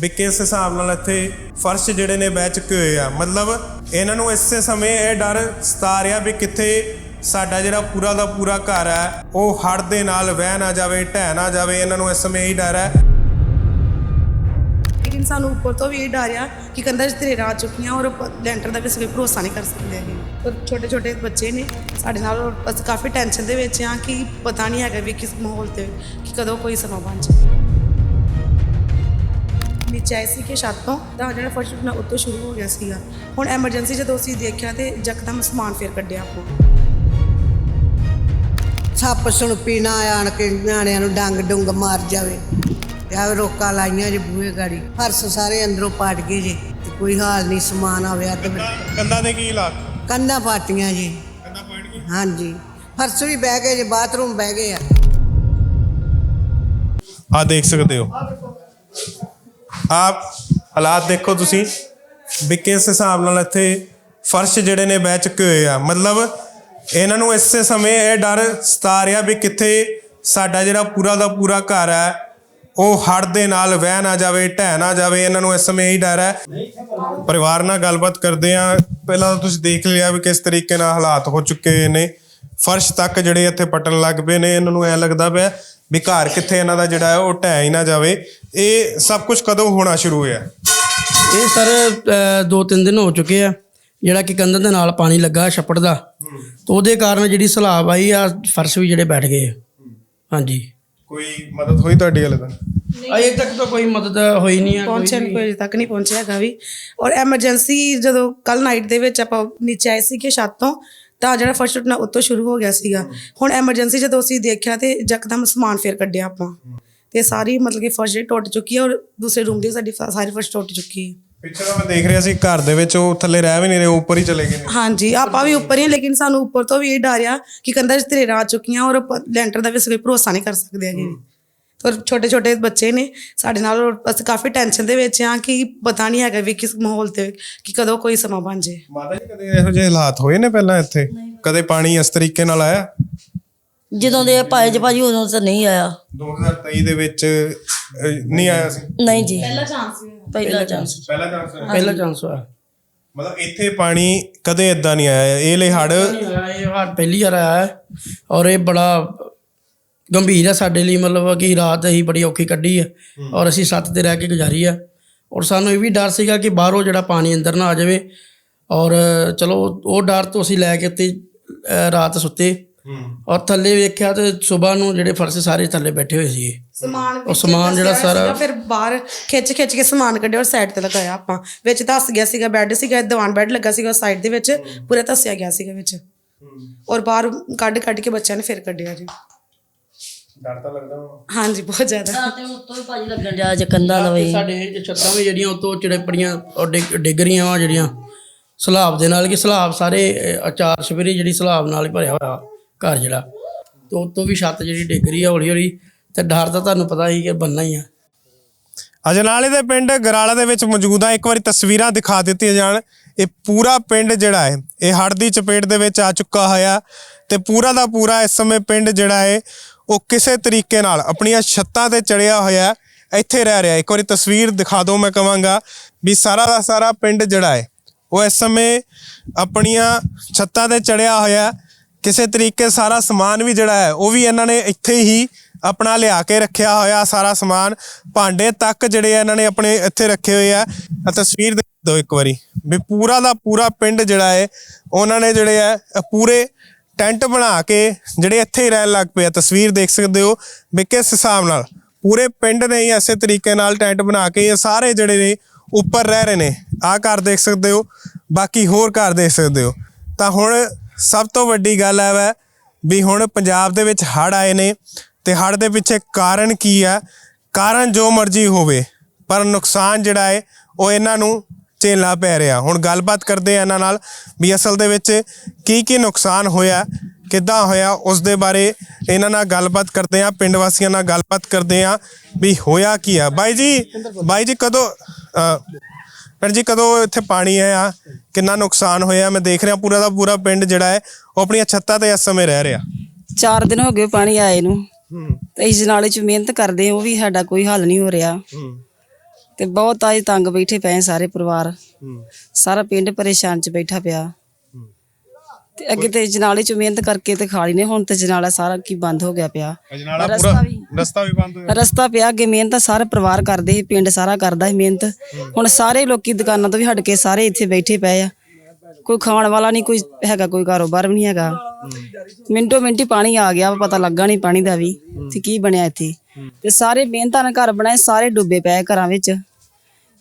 ਵੀ ਕਿਸ ਹਿਸਾਬ ਨਾਲ ਇੱਥੇ ਫਰਸ਼ ਜਿਹੜੇ ਨੇ ਬਹਿ ਚੁੱਕੇ ਹੋਏ ਆ। ਮਤਲਬ ਇਹਨਾਂ ਨੂੰ ਇਸੇ ਸਮੇਂ ਇਹ ਡਰ ਸਤਾ ਰਿਹਾ ਵੀ ਕਿੱਥੇ ਸਾਡਾ ਜਿਹੜਾ ਪੂਰਾ ਦਾ ਪੂਰਾ ਘਰ ਹੈ ਉਹ ਹੜ੍ਹ ਦੇ ਨਾਲ ਵਹਿ ਨਾ ਜਾਵੇ, ਢਹਿ ਨਾ ਜਾਵੇ, ਇਹਨਾਂ ਨੂੰ ਇਸ ਸਮੇਂ ਇਹ ਡਰ ਹੈ। ਲੇਕਿਨ ਸਾਨੂੰ ਉੱਪਰ ਤੋਂ ਵੀ ਇਹ ਡਰ ਆ ਕਿ ਕੰਧਾਂ 'ਚ ਤਰੇੜਾਂ ਆ ਚੁੱਕੀਆਂ ਔਰ ਲੈਂਟਰ ਦਾ ਵੀ ਅਸੀਂ ਕੋਈ ਭਰੋਸਾ ਨਹੀਂ ਕਰ ਸਕਦੇ ਹੈਗੇ। ਔਰ ਛੋਟੇ ਛੋਟੇ ਬੱਚੇ ਨੇ ਸਾਡੇ ਨਾਲ, ਔਰ ਅਸੀਂ ਕਾਫੀ ਟੈਨਸ਼ਨ ਦੇ ਵਿੱਚ ਆ ਕਿ ਪਤਾ ਨਹੀਂ ਹੈਗਾ ਵੀ ਕਿਸ ਮਾਹੌਲ ਤੇ, ਕਿ ਕਦੋਂ ਕੋਈ ਸਮਾਂ ਬਣ ਜਾਵੇ। ਨੀਚੇ ਆਈ ਸੀ ਕਿ ਛੱਤ ਤੋਂ ਤਾਂ ਜਿਹੜਾ ਫਰਸ਼ ਉੱਠਣਾ ਉੱਤੋਂ ਸ਼ੁਰੂ ਹੋ ਗਿਆ ਸੀਗਾ। ਹੁਣ ਐਮਰਜੈਂਸੀ ਜਦੋਂ ਅਸੀਂ ਦੇਖਿਆ ਤੇ ਯਕਦਮ ਸਮਾਨ ਫੇਰ ਕੱਢਿਆ ਆਪਾਂ। ਸੱਪ ਸੁਣਪੀ ਨਾ ਆਣ ਕੇ ਨਿਆਣਿਆਂ ਨੂੰ ਡੰਗ ਡੁੰਗ ਮਾਰ ਜਾਵੇ। ਤੇ ਆ ਰੋਕਾਂ ਲਾਈਆਂ ਜੇ ਬੂਹੇ ਗਾੜੀ। ਫਰਸ਼ ਸਾਰੇ ਅੰਦਰੋਂ ਪਾਟ ਗਏ ਜੇ ਤੇ ਕੋਈ ਹਾਲ ਨਹੀਂ ਸਮਾਨ ਆਵਿਆ ਤੇ ਕੰਧਾਂ ਦੇ ਕੀ ਹਾਲਾਤ? ਕੰਧਾਂ ਪਾਟੀਆਂ ਜੀ। ਕੰਧਾਂ ਪਾੜ ਗਈ ਹਾਂਜੀ। ਫਰਸ਼ ਵੀ ਬਹਿ ਗਏ ਜੇ ਬਾਥਰੂਮ ਬਹਿ ਗਏ ਆ। ਆ ਦੇਖ ਸਕਦੇ ਹੋ। ਆਪ ਹਾਲਾਤ ਦੇਖੋ ਤੁਸੀਂ। ਵੀ ਕਿਸ ਹਿਸਾਬ ਨਾਲ ਇੱਥੇ ਫਰਸ਼ ਜਿਹੜੇ ਨੇ ਬਹਿ ਚੁੱਕੇ ਹੋਏ ਆ। ਮਤਲਬ ਇਹਨਾਂ ਨੂੰ ਇਸੇ ਸਮੇਂ ਇਹ ਡਰ ਸਤਾ ਰਿਹਾ ਵੀ ਕਿੱਥੇ ਸਾਡਾ ਜਿਹੜਾ ਪੂਰਾ ਦਾ ਪੂਰਾ ਘਰ ਹੈ, ਉਹ ਹੜ੍ਹ ਦੇ ਨਾਲ ਵਹਿ ਨਾ ਜਾਵੇ, ਢਹਿ ਨਾ ਜਾਵੇ। ਇਹਨਾਂ ਨੂੰ ਇਸ ਸਮੇਂ ਇਹ ਡਰ ਹੈ। ਪਰਿਵਾਰ ਨਾਲ ਗੱਲਬਾਤ ਕਰਦੇ ਆ ਪਹਿਲਾਂ ਤਾਂ ਤੁਸੀਂ ਦੇਖ ਲਿਆ ਵੀ ਕਿਸ ਤਰੀਕੇ ਨਾਲ ਹਾਲਾਤ ਹੋ ਚੁੱਕੇ ਨੇ। ਫਰਸ਼ ਤੱਕ ਜਿਹੜੇ ਇੱਥੇ ਪਟਣ ਲੱਗ ਪਏ ਨੇ। ਇਹਨਾਂ ਨੂੰ ਐ ਲੱਗਦਾ ਪਿਆ ਵੀ ਘਰ ਕਿੱਥੇ ਇਹਨਾਂ ਦਾ ਜਿਹੜਾ ਹੈ ਉਹ ਢਹਿ ਹੀ ਨਾ ਜਾਵੇ। ਇਹ ਸਭ ਕੁਝ ਕਦੋਂ ਹੋਣਾ ਸ਼ੁਰੂ ਹੋਇਆ? ਇਹ ਸਰ ਦੋ ਤਿੰਨ ਦਿਨ ਹੋ ਚੁੱਕੇ ਆ। ਜਿਹੜਾ ਕਿ ਕੰਧਾਂ ਦੇ ਨਾਲ ਪਾਣੀ ਲੱਗਾ ਛੱਪੜ ਦਾ। ਤੇ ਉਹਦੇ ਕਾਰਨ ਜਿਹੜੀ ਸਲਾਬ ਆਈ ਆ ਫਰਸ਼ ਵੀ ਜਿਹੜੇ ਬੈਠ ਗਏ ਆ। ਹਾਂਜੀ। ਕੋਈ ਮਦਦ ਹੋਈ ਤੁਹਾਡੀ ਹਲੇ ਤਾਂ ਅਜੇ ਤੱਕ ਤਾਂ ਕੋਈ ਮਦਦ ਹੋਈ ਨਹੀਂ ਆ ਕੋਈ ਪਹੁੰਚਿਆ। ਨਹੀਂ ਕੋਈ ਅਜੇ ਤੱਕ ਨਹੀਂ ਪਹੁੰਚਿਆ ਹੈਗਾ ਵੀ। ਔਰ ਐਮਰਜੈਂਸੀ ਜਦੋਂ ਕੱਲ ਨਾਈਟ ਦੇ ਵਿੱਚ ਆਪਾਂ ਨੀਚੇ ਆਏ ਸੀ ਕਿ ਛੱਤ ਤੋਂ ਤਾਂ ਜਿਹੜਾ ਫਰਸ਼ ਟੁੱਟਣਾ ਉੱਤੋਂ ਸ਼ੁਰੂ ਹੋ ਗਿਆ ਸੀਗਾ। ਹੁਣ ਐਮਰਜੈਂਸੀ ਜਦੋਂ ਅਸੀਂ ਦੇਖਿਆ ਤੇ ਯਕਦਮ ਸਮਾਨ ਫੇਰ ਕੱਢਿਆ ਆਪਾਂ। ਤੇ ਸਾਰੀ ਮਤਲਬ ਕਿ ਫਰਸ਼ ਟੁੱਟ ਚੁੱਕੀ ਹੈ ਔਰ ਦੂਸਰੇ ਰੂਮ ਦੀ ਸਾਡੀ ਫ- ਸਾਰੀ ਫਰਸ਼ ਟੁੱਟ ਚੁੱਕੀ ਹੈ ਪਿੱਛੇ ਤਾਂ ਮੈਂ ਦੇਖ ਰਿਹਾ ਸੀ ਘਰ ਦੇ ਵਿੱਚ ਉਹ ਥੱਲੇ ਰਹਿ ਵੀ ਨਹੀਂ ਰਹੇ ਉੱਪਰ ਹੀ ਚਲੇ ਗਏ ਨੇ। ਹਾਂਜੀ ਆਪਾਂ ਵੀ ਉੱਪਰ ਹੀ ਹਾਂ, ਲੇਕਿਨ ਸਾਨੂੰ ਉੱਪਰ ਤੋਂ ਵੀ ਇਹ ਡਰ ਆ ਕਿ ਕੰਧਾਂ 'ਚ ਤਰੇੜਾਂ ਆ ਚੁੱਕੀਆਂ ਔਰ ਲੈਂਟਰ ਦਾ ਵੀ ਅਸੀਂ ਕੋਈ ਭਰੋਸਾ ਨਹੀਂ ਕਰ ਸਕਦੇ ਹੈਗੇ। ਔਰ ਛੋਟੇ ਛੋਟੇ ਬੱਚੇ ਨੇ ਸਾਡੇ ਨਾਲ ਔਰ ਅਸੀਂ ਕਾਫੀ ਟੈਨਸ਼ਨ ਦੇ ਵਿੱਚ ਆ ਕਿ ਪਤਾ ਨਹੀਂ ਹੈਗਾ ਵੀ ਕਿਸ ਮਾਹੌਲ ਤੇ ਕਿ ਕਦੋਂ ਕੋਈ ਸਮਾਂ ਬਣ ਜੇ ਮਾਤਾ ਜੀ ਕਦੇ ਇਹੋ ਜਿਹੇ ਹਾਲਾਤ ਹੋਏ ਨੇ ਪਹਿਲਾਂ ਇੱਥੇ? ਕਦੇ ਪਾਣੀ ਇਸ ਤਰੀਕੇ ਨਾਲ ਆਇਆ? ਜਦੋਂ ਦੇ ਪਾਏ ਚ ਭਾਜੀ ਉਦੋਂ ਤਾਂ ਨਹੀਂ ਆਇਆ। 2023 ਦੇ ਵਿੱਚ ਅਹ, ਨਹੀਂ ਆਇਆ ਸੀ? ਨਹੀਂ ਜੀ। ਪਹਿਲਾ ਚਾਂਸ ਪਹਿਲਾ ਚਾਂਸ ਪਹਿਲਾ ਚਾਂਸ ਪਹਿਲਾ ਚਾਂਸ ਹੋਇਆ। ਮਤਲਬ ਇੱਥੇ ਪਾਣੀ ਕਦੇ ਇਦਾਂ ਨਹੀਂ ਆਇਆ? ਇਹ ਲਈ ਹੜ ਇਹ ਹਾਰ ਪਹਿਲੀ ਵਾਰ ਆਇਆ ਹੈ ਔਰ ਇਹ ਬੜਾ ਗੰਭੀਰ ਹੈ ਸਾਡੇ ਲਈ ਮਤਲਬ ਕਿ ਰਾਤ ਅਸੀਂ ਬੜੀ ਔਖੀ ਕੱਢੀ ਹੈ। ਔਰ ਅਸੀਂ ਛੱਤ ਤੇ ਰਹਿ ਕੇ ਗੁਜ਼ਾਰੀ ਹੈ ਔਰ ਸਾਨੂੰ ਇਹ ਵੀ ਡਰ ਸੀਗਾ ਕਿ ਬਾਹਰੋਂ ਜਿਹੜਾ ਪਾਣੀ ਅੰਦਰ ਨਾ ਆ ਜਾਵੇ। ਔਰ ਚਲੋ ਉਹ ਡਰ ਤੋਂ ਅਸੀਂ ਲੈ ਕੇ ਉੱਤੇ ਰਾਤ ਸੁੱਤੇ। ਔਰ ਥੱਲੇ ਵੇਖਿਆ ਤੇ ਸਵੇਰ ਨੂੰ ਜਿਹੜੇ ਫਰਸ਼ ਸਾਰੇ ਥੱਲੇ ਬੈਠੇ ਹੋਏ ਸੀਗੇ। ਸਮਾਨ ਉਹ ਸਮਾਨ ਜਿਹੜਾ ਸਾਰਾ- ਫਿਰ ਬਾਹਰ ਖਿੱਚ ਖਿੱਚ ਕੇ ਸਮਾਨ ਕੱਢਿਆ ਔਰ ਸਾਈਡ ਤੇ ਲਗਾਇਆ ਆਪਾਂ। ਵਿੱਚ ਧੱਸ ਗਿਆ ਸੀਗਾ ਬੈੱਡ ਸੀਗਾ ਦੀਵਾਨ ਬੈੱਡ ਲੱਗਾ ਸੀਗਾ ਸਾਈਡ ਦੇ ਵਿੱਚ। ਪੂਰਾ ਧੱਸਿਆ ਗਿਆ ਸੀਗਾ ਵਿੱਚ। ਔਰ ਬਾਹਰ ਕੱਢ ਕੱਢ ਕੇ ਬੱਚਿਆਂ ਨੇ ਫਿਰ ਕੱਢਿਆ ਜੀ। ਡਰ ਤਾਂ ਲੱਗਦਾ ਹਾਂਜੀ ਬਹੁਤ ਜ਼ਿਆਦਾ। ਨੂੰ ਉੱਤੋਂ ਵੀ ਭਾਜੀ ਲੱਗਣ ਜਾ ਜੇ ਕੰਧਾਂ ਦਾ ਸਾਡੇ ਇਹ ਛੱਤਾਂ ਵੀ ਜਿਹੜੀਆਂ ਉਤੋਂ ਚਿੜਪੜੀਆਂ ਔਰ ਡਿੱਗ ਡਿੱਗ ਰਹੀਆਂ ਵਾ ਜਿਹੜੀਆਂ। ਸਲਾਬ ਦੇ ਨਾਲ ਕਿ ਸਲਾਬ ਸਾਰੇ ਅ, ਚਾਰ ਸਵੇਰੇ ਜਿਹੜੀ ਸਲਾਬ ਨਾਲ ਹੀ ਭਰਿਆ ਹੋਇਆ ਘਰ ਜਿਹੜਾ। ਤੇ ਉਤੋਂ ਵੀ ਛੱਤ ਜਿਹੜੀ ਡਿੱਗ ਰਹੀ ਆ ਹੌਲੀ ਹੌਲੀ ਤੇ ਡਰ ਤਾਂ ਤੁਹਾਨੂੰ ਪਤਾ ਹੀ ਕਿ ਬੰਨਾ ਹੀ ਆ। ਅਜਨਾਲੇ ਦੇ ਪਿੰਡ ਗਰਾਲਾ ਦੇ ਵਿੱਚ ਮੌਜੂਦ ਆ। ਇੱਕ ਵਾਰੀ ਤਸਵੀਰਾਂ ਦਿਖਾ ਦਿੱਤੀਆਂ ਜਾਣ। ਇਹ ਪੂਰਾ ਪਿੰਡ ਜਿਹੜਾ ਹੈ ਇਹ ਹੜ੍ਹ ਦੀ ਚਪੇਟ ਦੇ ਵਿੱਚ ਆ ਚੁੱਕਾ ਹੋਇਆ। ਤੇ ਪੂਰਾ ਦਾ ਪੂਰਾ ਇਸ ਸਮੇਂ ਪਿੰਡ ਜਿਹੜਾ ਹੈ ਉਹ ਕਿਸੇ ਤਰੀਕੇ ਨਾਲ ਆਪਣੀਆਂ ਛੱਤਾਂ ਤੇ ਚੜਿਆ ਹੋਇਆ ਇੱਥੇ ਰਹਿ ਰਿਹਾ ਇੱਕ ਵਾਰੀ ਤਸਵੀਰ ਦਿਖਾ ਦਿਓ, ਮੈਂ ਕਵਾਂਗਾ ਵੀ ਸਾਰਾ ਦਾ ਸਾਰਾ ਪਿੰਡ ਜਿਹੜਾ ਹੈ, ਉਹ ਇਸ ਸਮੇਂ ਆਪਣੀਆਂ ਛੱਤਾਂ ਤੇ ਚੜਿਆ ਹੋਇਆ ਕਿਸੇ ਤਰੀਕੇ ਸਾਰਾ ਸਮਾਨ ਵੀ ਜਿਹੜਾ ਹੈ, ਉਹ ਵੀ ਇਹਨਾਂ ਨੇ ਇੱਥੇ ਹੀ ਆਪਣਾ ਲਿਆ ਕੇ ਰੱਖਿਆ ਹੋਇਆ ਸਾਰਾ ਸਮਾਨ। ਭਾਂਡੇ ਤੱਕ ਜਿਹੜੇ ਆ, ਇਹਨਾਂ ਨੇ ਆਪਣੇ ਇੱਥੇ ਰੱਖੇ ਹੋਏ ਆ। ਤਸਵੀਰ ਦੇਖ ਦਿਓ ਇੱਕ ਵਾਰੀ ਵੀ ਪੂਰਾ ਦਾ ਪੂਰਾ ਪਿੰਡ ਜਿਹੜਾ ਹੈ, ਉਹਨਾਂ ਨੇ ਜਿਹੜੇ ਆ, ਪੂਰੇ ਟੈਂਟ ਬਣਾ ਕੇ ਜਿਹੜੇ ਇੱਥੇ ਹੀ ਰਹਿਣ ਲੱਗ ਪਏ ਆ, ਤਸਵੀਰ ਦੇਖ ਸਕਦੇ ਹੋ ਵੀ ਕਿਸ ਹਿਸਾਬ ਨਾਲ। ਪੂਰੇ ਪਿੰਡ ਨੇ ਹੀ ਐਸੇ ਤਰੀਕੇ ਨਾਲ ਟੈਂਟ ਬਣਾ ਕੇ ਇਹ ਸਾਰੇ ਜਿਹੜੇ ਨੇ ਉੱਪਰ ਰਹਿ ਰਹੇ ਨੇ। ਆਹ ਘਰ ਦੇਖ ਸਕਦੇ ਹੋ, ਬਾਕੀ ਹੋਰ ਘਰ ਦੇਖ ਸਕਦੇ ਹੋ। ਤਾਂ ਹੁਣ ਸਭ ਤੋਂ ਵੱਡੀ ਗੱਲ ਹੈ ਵੈ ਵੀ ਹੁਣ ਪੰਜਾਬ ਦੇ ਵਿੱਚ ਹੜ੍ਹ ਆਏ ਨੇ ਤੇ ਹੜ੍ਹ ਦੇ ਪਿੱਛੇ ਕਾਰਨ ਕੀ ਆ ਕਾਰਨ ਜੋ ਮਰਜ਼ੀ ਹੋਵੇ, ਪਰ ਨੁਕਸਾਨ ਜਿਹੜਾ ਹੈ ਉਹ ਇਹਨਾਂ ਨੂੰ ਝੇਲਣਾ ਪੈ ਰਿਹਾ। ਹੁਣ ਗੱਲਬਾਤ ਕਰਦੇ ਆ ਇਹਨਾਂ ਨਾਲ ਵੀ ਅਸਲ ਦੇ ਵਿੱਚ ਕੀ ਕੀ ਨੁਕਸਾਨ ਹੋਇਆ ਕਿੱਦਾਂ ਹੋਇਆ ਉਸ ਦੇ ਬਾਰੇ ਇਹਨਾਂ ਨਾਲ ਗੱਲਬਾਤ ਕਰਦੇ ਆ ਪਿੰਡ ਵਾਸੀਆਂ ਨਾਲ ਗੱਲਬਾਤ ਕਰਦੇ ਆ ਵੀ ਹੋਇਆ ਕੀ ਆ। ਬਾਈ ਜੀ ਬਾਈ ਜੀ ਕਦੋਂ ਭੈਣ ਜੀ ਕਦੋਂ ਇੱਥੇ ਪਾਣੀ ਆਇਆ? ਕਿੰਨਾ ਨੁਕਸਾਨ ਹੋਇਆ? ਮੈਂ ਦੇਖ ਰਿਹਾ ਪੂਰਾ ਦਾ ਪੂਰਾ ਪਿੰਡ ਜਿਹੜਾ ਹੈ ਉਹ ਆਪਣੀਆਂ ਛੱਤਾਂ ਤੇ ਇਸ ਸਮੇਂ ਰਹਿ ਰਿਹਾ। ਚਾਰ ਦਿਨ ਹੋ ਗਏ ਪਾਣੀ ਆਏ ਨੂੰ। ਤੇ ਇਸ ਨਾਲੇ ਚ ਮਿਹਨਤ ਕਰਦੇ ਉਹ ਵੀ ਸਾਡਾ ਕੋਈ ਹੱਲ ਨਹੀਂ ਹੋ ਰਿਹਾ। ਤੇ ਬਹੁਤ ਆਈ ਤੰਗ ਬੈਠੇ ਪਏ ਸਾਰੇ ਪਰਿਵਾਰ। ਸਾਰਾ ਪਿੰਡ ਪਰੇਸ਼ਾਨ ਚ ਬੈਠਾ ਪਿਆ। ਤੇ ਅੱਗੇ ਤੇ ਜਨਾਲੇ ਚ ਮਿਹਨਤ ਕਰਕੇ ਤੇ ਖਾ ਲਈ ਨੇ ਹੁਣ ਤੇ ਜਨਾਲਾ ਸਾਰਾ ਕੀ ਬੰਦ ਹੋ ਗਿਆ ਪਿਆ। ਅਜਨਾਲਾ ਰਸਤਾ ਪੂਰਾ ਵੀ ਰਸਤਾ ਵੀ ਬੰਦ ਹੋਇਆ। ਰਸਤਾ ਪਿਆ ਅੱਗੇ ਮਿਹਨਤ ਤਾਂ ਸਾਰਾ ਪਰਿਵਾਰ ਕਰਦੇ ਸੀ ਪਿੰਡ ਸਾਰਾ ਕਰਦਾ ਸੀ ਮਿਹਨਤ। ਹੁਣ ਸਾਰੇ ਲੋਕੀ ਦੁਕਾਨਾਂ ਤੋਂ ਵੀ ਹਟ ਕੇ ਸਾਰੇ ਇੱਥੇ ਬੈਠੇ ਪਏ ਆ। ਕੋਈ ਖਾਣ ਵਾਲਾ ਨਹੀਂ ਕੋਈ ਹੈਗਾ ਕੋਈ ਕਾਰੋਬਾਰ ਵੀ ਨਹੀਂ ਹੈਗਾ। ਮਿੰਟੋ ਮਿੰਟੀ ਪਾਣੀ ਆ ਗਿਆ ਪਤਾ ਲੱਗਾ ਨਹੀਂ ਪਾਣੀ ਦਾ ਵੀ ਤੇ ਕੀ ਬਣਿਆ ਇੱਥੇ। ਤੇ ਸਾਰੇ ਮਿਹਨਤਾਂ ਨਾਲ ਘਰ ਬਣਾਏ ਸਾਰੇ ਡੁੱਬੇ ਪਏ ਘਰਾਂ ਵਿੱਚ।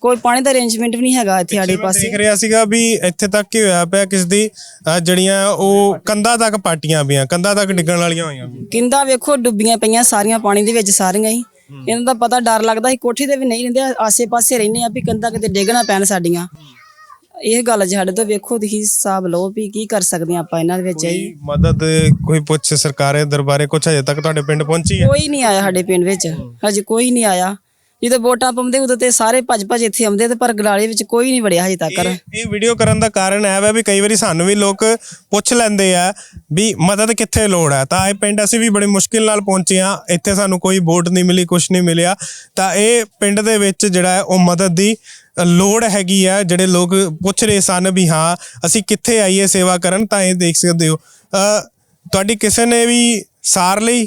ਕੋਈ ਪਾਣੀ ਦਾ ਅਰੇਂਜਮੈਂਟ ਵੀ ਨਹੀਂ ਹੈਗਾ ਇੱਥੇ ਆੜੇ ਮੈਂ ਪਾਸੇ। ਦੇਖ ਰਿਹਾ ਸੀਗਾ ਵੀ ਇੱਥੇ ਤੱਕ ਹੀ ਹੋਇਆ ਪਿਆ ਕਿਸ ਦੀ ਅਹ ਜਿਹੜੀਆਂ ਉਹ ਕੰਧਾਂ ਤੱਕ ਪਾਟੀਆਂ ਪਈਆਂ ਕੰਧਾਂ ਤੱਕ ਡਿੱਗਣ ਵਾਲੀਆਂ ਹੋਈਆਂ। ਕਿੰਦਾ ਵੇਖੋ ਡੁੱਬੀਆਂ ਪਈਆਂ ਸਾਰੀਆਂ ਪਾਣੀ ਦੇ ਵਿੱਚ ਸਾਰੀਆਂ ਹੀ। ਇਹਨਾਂ ਦਾ ਪਤਾ ਡਰ ਲੱਗਦਾ ਸੀ ਕੋਠੀ ਤੇ ਵੀ ਨਹੀਂ ਰਹਿੰਦੇ ਆਸੇ-ਪਾਸੇ ਰਹਿੰਦੇ ਆ ਵੀ ਕੰਧਾਂ ਕਿਤੇ ਡਿੱਗ ਨਾ ਪੈਣ ਸਾਡੀਆਂ। ਇਹ ਗੱਲ ਸਾਡੇ ਤੋਂ ਵੇਖੋ ਤੁਸੀਂ ਹਿਸਾਬ ਲਓ ਵੀ ਕੀ ਕਰ ਸਕਦੇ ਆ ਆਪਾਂ ਇਹਨਾਂ ਦੇ ਵਿੱਚ ਕੋਈ ਮਦਦ ਕੋਈ ਪੁੱਛ ਸਰਕਾਰੇ ਦਰਬਾਰੇ ਕੁਛ ਹਜੇ ਤੱਕ ਤੁਹਾਡੇ ਪਿੰਡ ਪਹੁੰਚੀ ਹੈ? ਕੋਈ ਨਹੀਂ ਆਇਆ ਸਾਡੇ ਪਿੰਡ ਵਿੱਚ ਹਜੇ ਕੋਈ ਨਹੀਂ ਆਇਆ। ਜਦੋਂ ਵੋਟਾਂ ਪਾਉਂਦੇ ਉਦੋਂ ਤੇ ਸਾਰੇ ਭੱਜ ਭੱਜ ਇੱਥੇ ਆਉਂਦੇ ਤੇ ਪਰ ਗਲਾਲੇ ਵਿੱਚ ਕੋਈ ਨਹੀਂ ਵੜਿਆ ਹਜੇ ਤੱਕ। ਇਹ ਇਹ ਵੀਡੀਓ ਕਰਨ ਦਾ ਕਾਰਨ ਹੈ ਵਾ ਵੀ ਕਈ ਵਾਰੀ ਸਾਨੂੰ ਵੀ ਲੋਕ ਪੁੱਛ ਲੈਂਦੇ ਆ ਵੀ ਮਦਦ ਕਿੱਥੇ ਲੋੜ ਹੈ? ਤਾਂ ਇਹ ਪਿੰਡ ਅਸੀਂ ਵੀ ਬੜੀ ਮੁਸ਼ਕਿਲ ਨਾਲ ਪਹੁੰਚੇ ਆ ਇੱਥੇ ਸਾਨੂੰ ਕੋਈ ਵੋਟ ਨਹੀਂ ਮਿਲੀ ਕੁਝ ਨਹੀਂ ਮਿਲਿਆ। ਤਾਂ ਇਹ ਪਿੰਡ ਦੇ ਵਿੱਚ ਜਿਹੜਾ ਹੈ ਉਹ ਮਦਦ ਦੀ ਲੋੜ ਹੈਗੀ ਆ ਜਿਹੜੇ ਲੋਕ ਪੁੱਛ ਰਹੇ ਸਨ ਵੀ ਹਾਂ ਅਸੀਂ ਕਿੱਥੇ ਆਈਏ ਸੇਵਾ ਕਰਨ ਤਾਂ ਇਹ ਦੇਖ ਸਕਦੇ ਹੋ। ਅ, ਤੁਹਾਡੀ ਕਿਸੇ ਨੇ ਵੀ ਸਾਰ ਲਈ?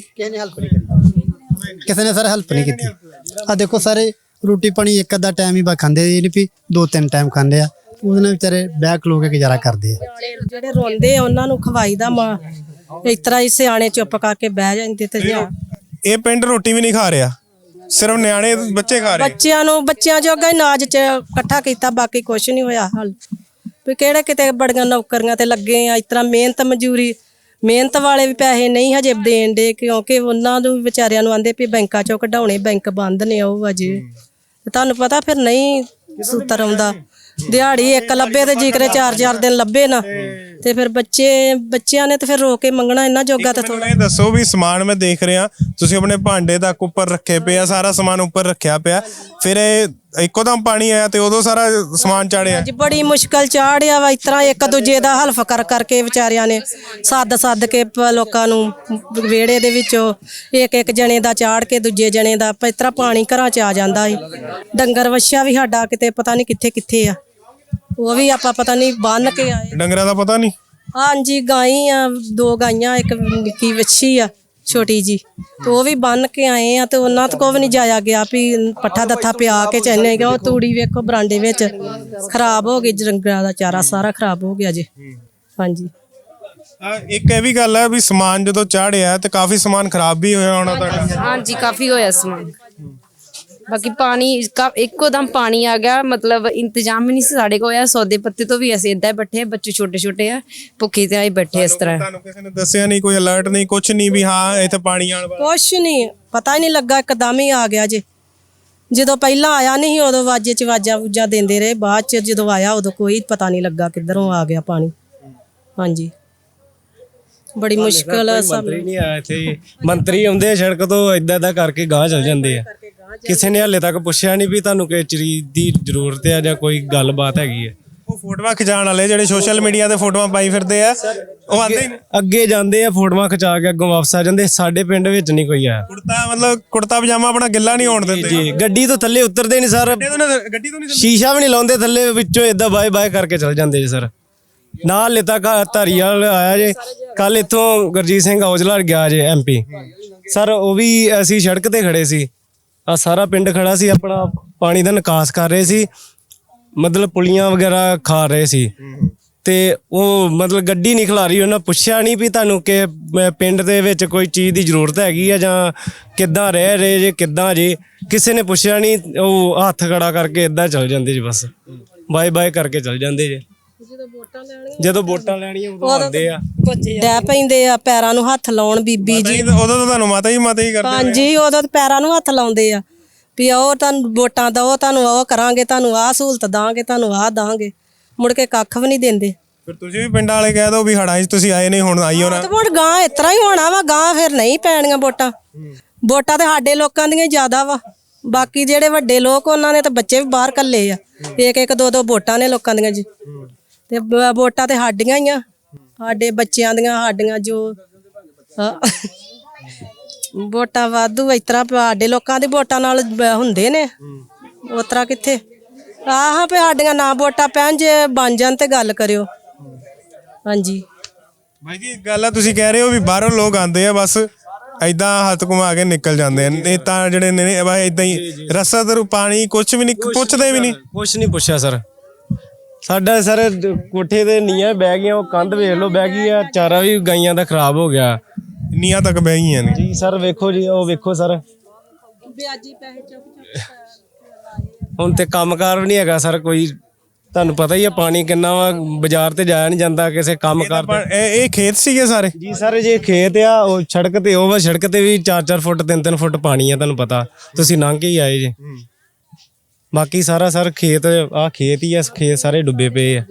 ਕਿਸੇ ਨੇ ਸਰ ਹੈਲਪ ਨਹੀਂ ਕੀਤੀ। ਆ ਦੇਖੋ ਸਾਰੇ ਰੋਟੀ ਪਾਣੀ ਇੱਕ ਅੱਧਾ ਟਾਈਮ ਹੀ ਬਾ ਖਾਂਦੇ ਨਹੀਂ ਵੀ ਦੋ ਤਿੰਨ ਟਾਈਮ ਖਾਂਦੇ ਆ। ਉਹਦੇ ਨਾਲ ਵਿਚਾਰੇ ਬੈਕ ਖਲੋ ਕੇ ਗੁਜ਼ਾਰਾ ਕਰਦੇ ਆ। ਜਿਹੜੇ ਰੋਂਦੇ ਆ ਉਹਨਾਂ ਨੂੰ ਖਵਾਈਦਾ ਮਾਂ। ਇਸ ਤਰ੍ਹਾਂ ਹੀ ਸਿਆਣੇ ਚੁੱਪ ਕਰਕੇ ਬਹਿ ਜਾਂਦੇ ਤੇ ਜਾਂ। ਇਹ ਪਿੰਡ ਰੋਟੀ ਵੀ ਨਹੀਂ ਖਾ ਰਿਹਾ। ਸਿਰਫ ਨਿਆਣੇ ਬੱਚੇ ਖਾ ਰਹੇ ਬੱਚਿਆਂ ਨੂੰ ਬੱਚਿਆਂ ਜੋਗਾ ਹੀ ਨਾਜ ਚ ਇਕੱਠਾ ਕੀਤਾ ਬਾਕੀ ਕੁਝ ਨਹੀਂ ਹੋਇਆ ਹਾਲ। ਵੀ ਕਿਹੜੇ ਕਿਤੇ ਬੜੀਆਂ ਨੌਕਰੀਆਂ ਤੇ ਲੱਗੇ ਆ ਇਸ ਤਰ੍ਹਾਂ ਮਿਹਨਤ ਮਜ਼ਦੂਰੀ ਮਿਹਨਤ ਵਾਲੇ ਵੀ ਪੈਸੇ ਨਹੀਂ ਹਜੇ ਦੇਣ ਦੇ ਕਿਉਂਕਿ ਉਹਨਾਂ ਨੂੰ ਵਿਚਾਰਿਆਂ ਨੂੰ ਆਂਦੇ ਵੀ ਬੈਂਕਾਂ ਚੋਂ ਕਢਾਉਣੇ ਬੈਂਕ ਬੰਦ ਨੇ ਉਹ ਅਜੇ। ਤੁਹਾਨੂੰ ਪਤਾ ਫਿਰ ਨਹੀਂ ਸੂਤਰ ਆਉਂਦਾ। ਦਿਹਾੜੀ ਇੱਕ ਲੱਭੇ ਤੇ ਜੀਕਰੇ ਚਾਰ ਚਾਰ ਦਿਨ ਲੱਭੇ ਨਾ ਤੇ ਫਿਰ ਬੱਚੇ ਬੱਚਿਆਂ ਨੇ ਤੇ ਫਿਰ ਰੋ ਕੇ ਮੰਗਣਾ ਇਹਨਾਂ ਜੋਗਾ ਤੇ ਮੈਨੂੰ ਇਹ ਦੱਸੋ ਵੀ ਸਮਾਨ ਮੈਂ ਦੇਖ ਰਿਹਾ ਤੁਸੀਂ ਆਪਣੇ ਭਾਂਡੇ ਤੱਕ ਉੱਪਰ ਰੱਖੇ ਪਏ ਆ ਸਾਰਾ ਸਮਾਨ ਉੱਪਰ ਰੱਖਿਆ ਪਿਆ ਫਿਰ ਇਹ ਇੱਕੋ ਦਮ ਪਾਣੀ ਆਇਆ ਤੇ ਉਦੋਂ ਸਾਰਾ ਸਮਾਨ ਚਾੜਿਆ? ਅੱਜ ਬੜੀ ਮੁਸ਼ਕਲ ਚਾੜਿਆ ਵਾ ਇਸ ਤਰ੍ਹਾਂ ਇੱਕ ਦੂਜੇ ਦਾ ਹਲਫ ਕਰ ਕਰਕੇ ਵਿਚਾਰਿਆਂ ਨੇ ਸੱਦ ਸੱਦ ਕੇ ਪ- ਲੋਕਾਂ ਨੂੰ ਵਿਹੜੇ ਦੇ ਵਿੱਚੋਂ ਇੱਕ ਇੱਕ ਜਣੇ ਦਾ ਚਾੜ ਕੇ ਦੂਜੇ ਜਣੇ ਦਾ ਪ- ਇਸ ਤਰ੍ਹਾਂ ਪਾਣੀ ਘਰਾਂ 'ਚ ਆ ਜਾਂਦਾ ਸੀ ਡੰਗਰ ਵੱਛਾ ਵੀ ਸਾਡਾ ਕਿਤੇ ਪਤਾ ਨਹੀਂ ਕਿੱਥੇ ਕਿੱਥੇ ਆ। ਉਹ ਵੀ ਆਪਾਂ ਪਤਾ ਨਹੀਂ ਬੰਨ ਕੇ ਆਏ। ਡੰਗਰਾਂ ਦਾ ਪਤਾ ਨਹੀਂ? ਹਾਂਜੀ ਗਾਈ ਆ ਦੋ ਗਾਈਆਂ ਇੱਕ ਨਿੱਕੀ ਵੱਛੀ ਆ ਛੋਟੀ ਜੀ। ਤੇ ਉਹ ਵੀ ਬੰਨ ਕੇ ਆਏ ਆ ਤੇ ਉਹਨਾਂ ਤੋਂ ਕੋ ਵੀ ਨਹੀਂ ਜਾਇਆ ਗਿਆ ਵੀ ਪੱਠਾ ਦੱਥਾ ਪਿਆ ਕੇ ਚੈਨੇ ਗਿਆ ਉਹ ਤੂੜੀ ਵੇਖੋ ਬਰਾਂਡੇ ਵਿੱਚ ਖਰਾਬ ਹੋ ਗਈ ਡੰਗਰਾਂ ਦਾ ਚਾਰਾ ਸਾਰਾ ਖਰਾਬ ਹੋ ਗਿਆ ਜੀ। ਹਾਂਜੀ। ਇੱਕ ਇਹ ਵੀ ਗੱਲ ਹੈ ਵੀ ਸਮਾਨ ਜਦੋਂ ਚਾੜਿਆ ਤੇ ਕਾਫੀ ਸਮਾਨ ਖਰਾਬ ਵੀ ਹੋਇਆ ਹੋਣਾ ਤੁਹਾਡਾ। ਹਾਂਜੀ ਕਾਫੀ ਹੋਇਆ ਸਮਾਨ। ਬਾਕੀ ਪਾਣੀ ਕਾ- ਇੱਕੋ ਦਮ ਪਾਣੀ ਆ ਗਿਆ ਮਤਲਬ ਇੰਤਜ਼ਾਮ ਹੀ ਨਹੀਂ ਸੀ ਸਾਡੇ ਕੋਲ ਹੋਇਆ ਸੌਦੇ ਪੱਤੇ ਤੋਂ ਵੀ ਅਸੀਂ ਇਦਾਂ ਹੀ ਬੈਠੇ ਬੱਚੇ ਛੋਟੇ ਛੋਟੇ ਆ ਭੁੱਖੇ ਤੇ ਆਏ ਬੈਠੇ ਇਸ ਤਰ੍ਹਾਂ। ਤੁਹਾਨੂੰ ਕਿਸੇ ਨੇ ਦੱਸਿਆ ਨਹੀਂ ਕੋਈ ਅਲਰਟ ਨਹੀਂ ਕੁਝ ਨਹੀਂ ਵੀ ਹਾਂ ਇੱਥੇ ਪਾਣੀ ਆਉਣ ਵਾਲਾ। ਕੁਛ ਨਹੀਂ ਪਤਾ ਹੀ ਨਹੀਂ ਲੱਗਾ ਇੱਕਦਮ ਹੀ ਆ ਗਿਆ ਜੀ। ਜਦੋਂ ਪਹਿਲਾਂ ਆਇਆ ਨਹੀਂ ਉਦੋਂ ਵਾਜੇ ਚ ਵਾਜਾਂ ਵੂਜਾਂ ਦਿੰਦੇ ਰਹੇ ਬਾਅਦ ਚ ਜਦੋਂ ਆਇਆ ਉਦੋਂ ਕੋਈ ਪਤਾ ਨਹੀਂ ਲੱਗਾ ਕਿੱਧਰੋਂ ਆ ਗਿਆ ਪਾਣੀ। ਹਾਂਜੀ। ਬੜੀ ਮੁਸ਼ਕਲ ਆ ਸਭ ਮੰਤਰੀ ਨਹੀਂ ਆਇਆ ਇੱਥੇ। ਮੰਤਰੀ ਆਉਂਦੇ ਆ ਸੜਕ ਤੋਂ ਇਦਾਂ ਦਾ ਕਰਕੇ ਗਾਂਹ ਚਲ ਜਾਂਦੇ ਆ। ਕਿਸੇ ਨੇ ਹਾਲੇ ਤੱਕ ਪੁੱਛਿਆ ਨਹੀਂ ਵੀ ਤੁਹਾਨੂੰ ਕਿਸ ਚੀਜ਼ ਦੀ ਜ਼ਰੂਰਤ ਹੈ ਜਾਂ ਕੋਈ ਗੱਲਬਾਤ ਹੈਗੀ ਹੈ ਉਹ ਫੋਟੋਆਂ ਖਿਚਾਉਣ ਵਾਲੇ ਜਿਹੜੇ ਸੋਸ਼ਲ ਮੀਡੀਆ ਤੇ ਫੋਟੋਆਂ ਪਾਈ ਫਿਰਦੇ ਆ ਉਹ ਆਂਦੇ ਅੱਗੇ ਜਾਂਦੇ ਆ ਫੋਟੋਆਂ ਖਿਚਾ ਕੇ ਅੱਗੋਂ ਵਾਪਸ ਆ ਜਾਂਦੇ ਸਾਡੇ ਪਿੰਡ ਵਿੱਚ ਨਹੀਂ ਕੋਈ ਆਇਆ। ਕੁੜਤਾ ਮਤਲਬ ਕੁੜਤਾ ਪਜਾਮਾ ਆਪਣਾ ਗਿੱਲਾ ਨਹੀਂ ਹੋਣ ਦਿੰਦੇ। ਜੀ ਗੱਡੀ ਤੋਂ ਥੱਲੇ ਉਤਰਦੇ ਨਹੀਂ ਸਰ। ਗੱਡੀ ਤੋਂ ਨਹੀਂ- ਸ਼ੀਸ਼ਾ ਵੀ ਨਹੀਂ ਲਾਉਂਦੇ ਥੱਲੇ ਵਿੱਚੋਂ ਇਦਾਂ ਬਾਏ ਬਾਏ ਕਰਕੇ ਚਲ ਜਾਂਦੇ ਜੀ ਸਰ। ਨਾਲ ਹਲੇ ਤੱਕ ਧਾਰੀਵਾਲ ਆਇਆ ਜੇ ਕੱਲ ਇੱਥੋਂ ਗੁਰਜੀਤ ਸਿੰਘ ਔਜਲਾ ਗਿਆ ਜੇ ਐਮਪੀ ਸਰ ਉਹ ਵੀ ਅਸੀਂ ਸੜਕ ਤੇ ਖੜੇ ਸੀ। ਆ ਸਾਰਾ ਪਿੰਡ ਖੜਾ ਸੀ ਆਪਣਾ ਪਾਣੀ ਦਾ ਨਿਕਾਸ ਕਰ ਰਹੇ ਸੀ। ਮਤਲਬ ਪੁਲੀਆਂ ਵਗੈਰਾ ਖਾ ਰਹੇ ਸੀ। ਤੇ ਉਹ ਮਤਲਬ ਗੱਡੀ ਨਹੀਂ ਖਿਲਾ ਰਹੀ ਉਹਨਾਂ ਪੁੱਛਿਆ ਨਹੀਂ ਵੀ ਤੁਹਾਨੂੰ ਕਿ ਅਹ, ਪਿੰਡ ਦੇ ਵਿੱਚ ਕੋਈ ਚੀਜ਼ ਦੀ ਜ਼ਰੂਰਤ ਹੈਗੀ ਆ ਜਾਂ ਕਿੱਦਾਂ ਰਹਿ ਰਹੇ ਜੇ ਕਿੱਦਾਂ ਜੇ। ਕਿਸੇ ਨੇ ਪੁੱਛਿਆ ਨਹੀਂ ਉਹ ਹੱਥ ਖੜਾ ਕਰਕੇ ਇਦਾਂ ਚੱਲ ਜਾਂਦੇ ਜੀ ਬਸ। ਬਾਏ ਬਾਏ ਕਰਕੇ ਚੱਲ ਜਾਂਦੇ ਜੇ। ਜਦੋਂ ਵੋਟਾਂ ਲੈਣੀਆਂ ਉਦੋਂ ਆਉਂਦੇ ਆ। ਡੈ ਪੈਂਦੇ ਆ ਪੈਰਾਂ ਨੂੰ ਹੱਥ ਲਾਉਣ ਬੀਬੀ ਜੀ ਉਦੋਂ ਤਾਂ ਤੁਹਾਨੂੰ ਮਾਤਾ ਹੀ ਮਾਤਾ ਹੀ ਕਰਦੇ ਹਾਂਜੀ ਉਦੋਂ ਤਾਂ ਪੈਰਾਂ ਨੂੰ ਹੱਥ ਲਾਉਂਦੇ ਆ। ਵੀ ਉਹ ਤੁਹਾਨੂੰ ਵੋਟਾਂ ਦਓ ਤੁਹਾਨੂੰ ਉਹ ਕਰਾਂਗੇ ਤੁਹਾਨੂੰ ਆਹ ਸਹੂਲਤ ਦਾਂਗੇ ਤੁਹਾਨੂੰ ਆਹ ਦਾਂਗੇ। ਮੁੜ ਕੇ ਕੱਖ ਵੀ ਨਹੀਂ ਦਿੰਦੇ। ਫਿਰ ਤੁਸੀਂ ਵੀ ਪਿੰਡ ਵਾਲੇ ਕਹਿ ਦਿਓ ਵੀ ਹੜਾਂ 'ਚ ਤੁਸੀਂ ਆਏ ਨਹੀਂ ਹੁਣ ਆਈਓ ਨਾ। ਤੇ ਹੁਣ ਗਾਂ ਇਸ ਤਰ੍ਹਾਂ ਹੀ ਹੋਣਾ ਵਾ ਗਾਂ ਫਿਰ ਨਹੀਂ ਪੈਣੀਆਂ ਵੋਟਾਂ। ਵੋਟਾਂ ਤੇ ਸਾਡੇ ਲੋਕਾਂ ਦੀਆਂ ਜ਼ਿਆਦਾ ਵਾ। ਬਾਕੀ ਜਿਹੜੇ ਵੱਡੇ ਲੋਕ ਉਹਨਾਂ ਨੇ ਤਾਂ ਬੱਚੇ ਵੀ ਬਾਹਰ ਕੱਲੇ ਆ। ਇੱਕ ਇੱਕ ਦੋ ਦੋ ਵੋਟਾਂ ਨੇ ਲੋਕਾਂ ਦੀਆਂ ਜੀ। ਤੇ ਬ- ਵੋਟਾਂ ਤੇ ਸਾਡੀਆਂ ਹੀ ਆ। ਸਾਡੇ ਬੱਚਿਆਂ ਦੀਆਂ ਸਾਡੀਆਂ ਜੋ ਵੋਟਾਂ ਵਾਧੂ ਇਸ ਤਰ੍ਹਾਂ ਸਾਡੇ ਲੋਕਾਂ ਦੀ ਵੋਟਾਂ ਨਾਲ ਬ- ਹੁੰਦੇ ਨੇ। ਉਤਰਾ ਕਿੱਥੇ? ਆਹ ਵੀ ਸਾਡੀਆਂ ਨਾ ਵੋਟਾਂ ਪੈਣ ਜੇ ਬਣ ਜਾਣ ਤੇ ਗੱਲ ਕਰਿਓ। ਹਾਂਜੀ। ਬਾਈ ਜੀ ਇੱਕ ਗੱਲ ਆ ਤੁਸੀਂ ਕਹਿ ਰਹੇ ਹੋ ਵੀ ਬਾਹਰੋਂ ਲੋਕ ਆਉਂਦੇ ਆ ਬਸ ਐਦਾਂ ਹੱਥ ਘੁਮਾ ਕੇ ਨਿਕਲ ਜਾਂਦੇ ਆ। ਇਹ ਤਾਂ ਜਿਹੜੇ ਨੇ ਬਸ ਐਦਾਂ ਹੀ ਰਸਾ ਦਰ ਪਾਣੀ ਕੁਝ ਵੀ ਨਹੀਂ ਪੁੱਛਦੇ ਵੀ ਨਹੀਂ। ਕੁਛ ਨਹੀਂ ਪੁੱਛਿਆ ਸਰ। ਸਾਡਾ ਸਰ ਕੋਠੇ ਦੇ ਨੀਆਂ ਬਹਿ ਗਈਆਂ ਉਹ ਕੰਧ ਵੇਖ ਲਓ ਬਹਿ ਗਈ ਆ ਚਾਰਾ ਵੀ ਗਾਈਆਂ ਦਾ ਖਰਾਬ ਹੋ ਗਿਆ। ਨੀਆਂ ਤੱਕ ਬਹਿ ਗਈਆਂ ਨੇ। ਜੀ ਸਰ ਵੇਖੋ ਜੀ ਉਹ ਵੇਖੋ ਸਰ। ਵਿਆਜੀ ਪੈਸੇ ਹੁਣ ਤੇ ਕੰਮਕਾਰ ਵੀ ਨਹੀਂ ਹੈਗਾ ਸਰ ਕੋਈ। ਤੁਹਾਨੂੰ ਪਤਾ ਹੀ ਆ ਪਾਣੀ ਕਿੰਨਾ ਵਾ ਬਾਜ਼ਾਰ ਤੇ ਜਾਇਆ ਨਹੀਂ ਜਾਂਦਾ ਕਿਸੇ ਕੰਮ ਕਰ ਇਹ ਇਹ ਖੇਤ ਸੀਗੇ ਸਾਰੇ? ਜੀ ਸਰ ਜੇ ਖੇਤ ਆ ਉਹ ਸੜਕ ਤੇ ਉਹ ਵਾ ਸੜਕ ਤੇ ਵੀ 4-4 ਫੁੱਟ 3-3 ਫੁੱਟ ਪਾਣੀ ਆ ਤੁਹਾਨੂੰ ਪਤਾ। ਤੁਸੀਂ ਲੰਘ ਕੇ ਹੀ ਆਏ ਜੀ। ਬਾਕੀ ਸਾਰਾ ਸਰ ਖੇਤ ਆ ਖੇਤ ਹੀ ਆ ਖੇਤ ਸਾਰੇ ਡੁੱਬੇ ਪਏ ਆ।